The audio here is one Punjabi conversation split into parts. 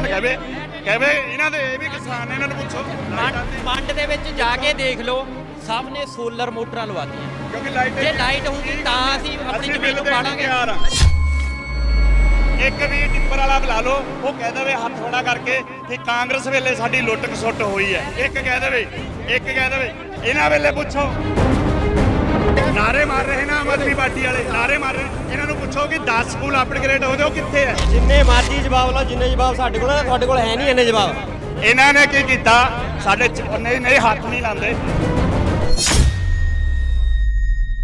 ਕਿਸਾਨ ਕਹਵੇ ਕਹਵੇ ਇਹਨਾਂ ਦੇ ਇਹ ਵੀ ਕਿਸਾਨ ਨੇ ਇਹਨਾਂ ਨੂੰ ਪੁੱਛੋ। ਮੰਡ- ਮੰਡ ਦੇ ਵਿੱਚ ਜਾ ਕੇ ਦੇਖ ਲਓ ਸਭ ਨੇ ਸੋਲਰ ਮੋਟਰਾਂ ਲਵਾਤੀਆਂ। ਕਿਉਂਕਿ ਲਾਈਟ ਜੇ ਲਾਈਟ ਹੋਊਗੀ ਤਾਂ ਅਸੀਂ ਆਪਣੀ ਜ਼ਮੀਨ ਨੂੰ ਪਾੜਾਂਗੇ ਇੱਕ ਵੀ ਟਿੱਪਰ ਵਾਲਾ ਬੁਲਾ ਲਓ ਉਹ ਕਹਿ ਦੇਵੇ ਹੱਥ ਖੜਾ ਕਰਕੇ ਕਿ ਕਾਂਗਰਸ ਵੇਲੇ ਸਾਡੀ ਲੁੱਟ ਖਸੁੱਟ ਹੋਈ ਹੈ। ਇੱਕ ਕਹਿ ਦੇਵੇ ਇੱਕ ਕਹਿ ਦੇਵੇ ਇਹਨਾਂ ਵੇਲੇ ਪੁੱਛੋ। ਨਾਰੇ ਮਾਰ ਰਹੇ ਨਾ ਆਮ ਆਦਮੀ ਪਾਰਟੀ ਵਾਲੇ ਨਾਰੇ ਮਾਰ ਰਹੇ ਇਹਨਾਂ ਨੂੰ ਪੁੱਛੋ ਕਿ 10 ਸਕੂਲ ਅਪਗ੍ਰੇਡ ਹੋ ਜਾਓ ਕਿੱਥੇ ਹੈ? ਜਿੰਨੇ ਜਵਾਬ ਲਓ ਜਿੰਨੇ ਜਵਾਬ ਸਾਡੇ ਕੋਲ ਆ, ਤੁਹਾਡੇ ਕੋਲ ਹੈ ਨਹੀਂ ਇੰਨੇ ਜਵਾਬ। ਇਹਨਾਂ ਨੇ ਕੀ ਕੀਤਾ? ਸਾਡੇ ਚ- ਨਹੀਂ ਨਹੀਂ ਹੱਥ ਨਹੀਂ ਲਾਉਂਦੇ।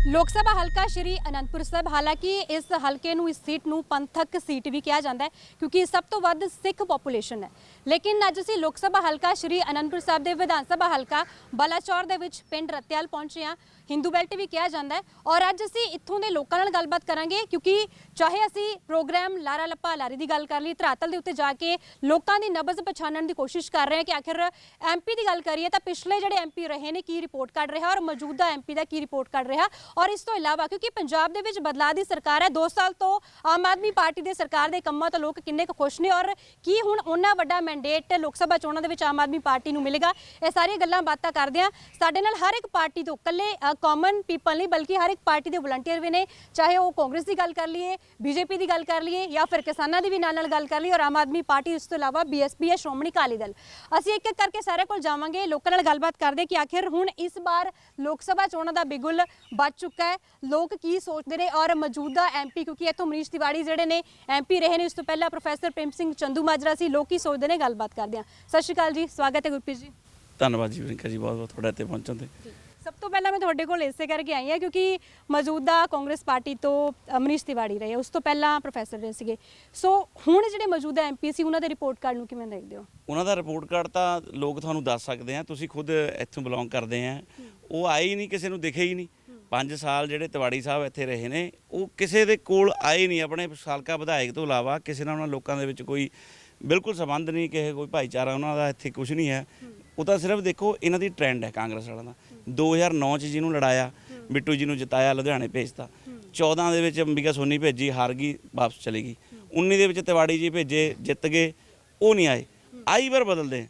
ਲੋਕ ਸਭਾ ਹਲਕਾ ਸ਼੍ਰੀ ਅਨੰਦਪੁਰ ਸਾਹਿਬ ਹਾਲਾਂਕਿ ਇਸ ਹਲਕੇ ਨੂੰ ਇਸ ਸੀਟ ਨੂੰ ਪੰਥਕ ਸੀਟ ਵੀ ਕਿਹਾ ਜਾਂਦਾ ਹੈ ਕਿਉਂਕਿ ਸਭ ਤੋਂ ਵੱਧ ਸਿੱਖ ਪੋਪੂਲੇਸ਼ਨ ਹੈ। ਲੇਕਿਨ ਅੱਜ ਅਸੀਂ ਲੋਕ ਸਭਾ ਹਲਕਾ ਸ਼੍ਰੀ ਅਨੰਦਪੁਰ ਸਾਹਿਬ ਦੇ ਵਿਧਾਨ ਸਭਾ ਹਲਕਾ ਬਲਾਚੌਰ ਦੇ ਵਿੱਚ ਪਿੰਡ ਰਤਿਆਲ ਪਹੁੰਚੇ ਹਾਂ। ਹਿੰਦੂ ਬੈਲਟ ਵੀ ਕਿਹਾ ਜਾਂਦਾ ਹੈ ਔਰ ਅੱਜ ਅਸੀਂ ਇੱਥੋਂ ਦੇ ਲੋਕਾਂ ਨਾਲ ਗੱਲਬਾਤ ਕਰਾਂਗੇ ਕਿਉਂਕਿ ਚਾਹੇ ਅਸੀਂ ਪ੍ਰੋਗਰਾਮ ਲਾਰਾ ਲੱਪਾ ਲਾਰੀ ਦੀ ਗੱਲ ਕਰ ਲਈ ਧਰਾਤਲ ਦੇ ਉੱਤੇ ਜਾ ਕੇ ਲੋਕਾਂ ਦੀ ਨਬਜ਼ ਪਛਾਣਨ ਦੀ ਕੋਸ਼ਿਸ਼ ਕਰ ਰਹੇ ਹਾਂ ਕਿ ਆਖਿਰ ਐਮਪੀ ਦੀ ਗੱਲ ਕਰੀਏ ਤਾਂ ਪਿਛਲੇ ਜਿਹੜੇ ਐਮਪੀ ਰਹੇ ਨੇ ਕੀ ਰਿਪੋਰਟ ਕੱਢ ਰਿਹਾ ਔਰ ਮੌਜੂਦਾ ਐਮਪੀ ਦਾ ਕੀ ਰਿਪੋਰਟ ਕੱਢ ਰਿਹਾ ਔਰ ਇਸ ਤੋਂ ਇਲਾਵਾ ਕਿਉਂਕਿ ਪੰਜਾਬ ਦੇ ਵਿੱਚ ਬਦਲਾਅ ਦੀ ਸਰਕਾਰ ਹੈ 2 ਸਾਲ ਤੋਂ ਆਮ ਆਦਮੀ ਪਾਰਟੀ ਦੇ ਸਰਕਾਰ ਦੇ ਕੰਮਾਂ ਤੋਂ ਲੋਕ ਕਿੰਨੇ ਕੁ ਖੁਸ਼ ਨੇ ਔਰ ਕੀ ਹੁਣ ਉਹਨਾਂ ਵੱਡਾ ਮੈਂਡੇਟ ਲੋਕ ਸਭਾ ਚੋਣਾਂ ਦੇ ਵਿੱਚ ਆਮ ਆਦਮੀ ਪਾਰਟੀ ਨੂੰ ਮਿਲੇਗਾ। ਇਹ ਸਾਰੀਆਂ ਗੱਲਾਂ ਬਾਤਾਂ ਕਰਦੇ ਆ ਸਾਡੇ ਨਾਲ ਹਰ ਇੱਕ ਪਾਰਟੀ ਤੋਂ ਇਕੱਲੇ ਕਾਮਨ ਪੀਪਲ ਨਹੀਂ, ਬਲਕਿ ਹਰ ਇੱਕ ਪਾਰਟੀ ਦੇ ਵਲੰਟੀਅਰ ਵੀ ਨੇ। ਚਾਹੇ ਉਹ ਕਾਂਗਰਸ ਦੀ ਗੱਲ ਕਰ ਲਈਏ, ਬੀਜੇਪੀ ਦੀ ਗੱਲ ਕਰ ਲਈਏ, ਜਾਂ ਫਿਰ ਕਿਸਾਨਾਂ ਦੀ ਵੀ ਨਾਲ ਨਾਲ ਗੱਲ ਕਰ ਲਈਏ, ਔਰ ਆਮ ਆਦਮੀ ਪਾਰਟੀ ਇਸ ਤੋਂ ਇਲਾਵਾ ਬੀਐਸਪੀ ਹੈ ਸ਼੍ਰੋਮਣੀ ਅਕਾਲੀ ਦਲ। ਅਸੀਂ ਇੱਕ ਇੱਕ ਕਰਕੇ ਸਾਰੇ ਕੋਲ ਜਾਵਾਂਗੇ। ਲੋਕਾਂ ਨਾਲ ਗੱਲਬਾਤ ਕਰਦੇ ਕਿ ਆਖਿਰ ਹੁਣ ਇਸ ਵਾਰ ਲੋਕ ਸਭਾ ਚੋਣਾਂ ਦਾ ਬਿਗੁਲ ਵੱਜ ਚੁੱਕਾ ਹੈ। ਲੋਕ ਕੀ ਸੋਚਦੇ ਨੇ ਔਰ ਮੌਜੂਦਾ ਐਮਪੀ ਕਿਉਂਕਿ ਇੱਥੋਂ ਮਨੀਸ਼ ਤਿਵਾੜੀ ਜਿਹੜੇ ਨੇ ਐਮਪੀ ਰਹੇ ਨੇ। ਇਸ ਤੋਂ ਪਹਿਲਾਂ ਪ੍ਰੋਫੈਸਰ ਪ੍ਰੇਮ ਸਿੰਘ ਚੰਦੂ ਮਾਜਰਾ ਸੀ। ਲੋਕ ਕੀ ਸੋਚਦੇ ਨੇ? ਗੱਲਬਾਤ ਕਰਦੇ ਹਾਂ। ਸਤਿ ਸ਼੍ਰੀ ਅਕਾਲ ਜੀ ਸਵਾਗਤ ਹੈ ਗੁਰਪ੍ਰੀਤ ਜੀ। ਧੰਨਵਾਦ ਜੀ ਵਿੰਕਾ ਜੀ ਬਹੁਤ ਬਹੁਤ ਤੁਹਾਡੇ ਇੱਥੇ ਪਹੁੰਚਣ ਤੇ। ਸਭ ਤੋਂ ਪਹਿਲਾਂ ਮੈਂ ਤੁਹਾਡੇ ਕੋਲ ਇਸੇ ਕਰਕੇ ਆਈ ਹਾਂ ਕਿਉਂਕਿ ਮੌਜੂਦਾ ਕਾਂਗਰਸ ਪਾਰਟੀ ਤੋਂ ਅ, ਮਨੀਸ਼ ਤਿਵਾੜੀ ਰਹੇ ਉਸ ਤੋਂ ਪਹਿਲਾਂ ਪ੍ਰੋਫੈਸਰ ਰਹੇ ਸੀਗੇ। ਸੋ ਹੁਣ ਜਿਹੜੇ ਮੌਜੂਦਾ ਐਮਪੀ ਸੀ ਉਹਨਾਂ ਦੇ ਰਿਪੋਰਟ ਕਾਰਡ ਨੂੰ ਕਿਵੇਂ ਦੇਖਦੇ ਹੋ? ਉਹਨਾਂ ਦਾ ਰਿਪੋਰਟ ਕਾਰਡ ਤਾਂ ਲੋਕ ਤੁਹਾਨੂੰ ਦੱਸ ਸਕਦੇ ਆ ਤੁਸੀਂ ਖੁਦ ਇੱਥੋਂ ਬਿਲੋਂਗ ਕਰਦੇ ਆ। ਉਹ ਆਏ ਹੀ ਨਹੀਂ ਕਿਸੇ ਨੂੰ ਦਿਖੇ ਹੀ ਨਹੀਂ। 5 ਸਾਲ ਜਿਹੜੇ ਤਿਵਾੜੀ ਸਾਹਿਬ ਇੱਥੇ ਰਹੇ ਨੇ ਉਹ ਕਿਸੇ ਦੇ ਕੋਲ ਆਏ ਨਹੀਂ। ਆਪਣੇ ਸਾਲਕਾ ਵਿਧਾਇਕ ਤੋਂ ਇਲਾਵਾ ਕਿਸੇ ਨਾਲ ਉਹਨਾਂ ਲੋਕਾਂ ਦੇ ਵਿੱਚ ਕੋਈ ਬਿਲਕੁਲ ਸੰਬੰਧ ਨਹੀਂ ਕਿਸੇ ਕੋਈ ਭਾਈਚਾਰਾ ਉਹਨਾਂ ਦਾ, ਇੱਥੇ ਕੁਝ ਨਹੀਂ ਹੈ। ਉਹ ਤਾਂ ਸਿਰਫ ਦੇਖੋ, ਇਹਨਾਂ ਦੀ ਟ੍ਰੈਂਡ ਹੈ ਕਾਂਗਰਸ ਵਾਲਿਆਂ ਦਾ। 2009 ਚ ਜਿਹਨੂੰ ਲੜਾਇਆ, ਬਿੱਟੂ ਜੀ ਨੂੰ ਜਿਤਾਇਆ, ਲੁਧਿਆਣੇ ਭੇਜਤਾ। 14 ਦੇ ਵਿੱਚ ਅੰਬਿਕਾ ਸੋਨੀ ਭੇਜੀ, ਹਾਰ ਗਈ, ਵਾਪਸ ਚਲੀ ਗਈ। 19 ਦੇ ਵਿੱਚ ਤਿਵਾੜੀ ਜੀ ਭੇਜੇ, ਜਿੱਤ ਗਏ, ਉਹ ਨਹੀਂ ਆਏ। ਆਈ ਵਾਰ ਬਦਲਦੇ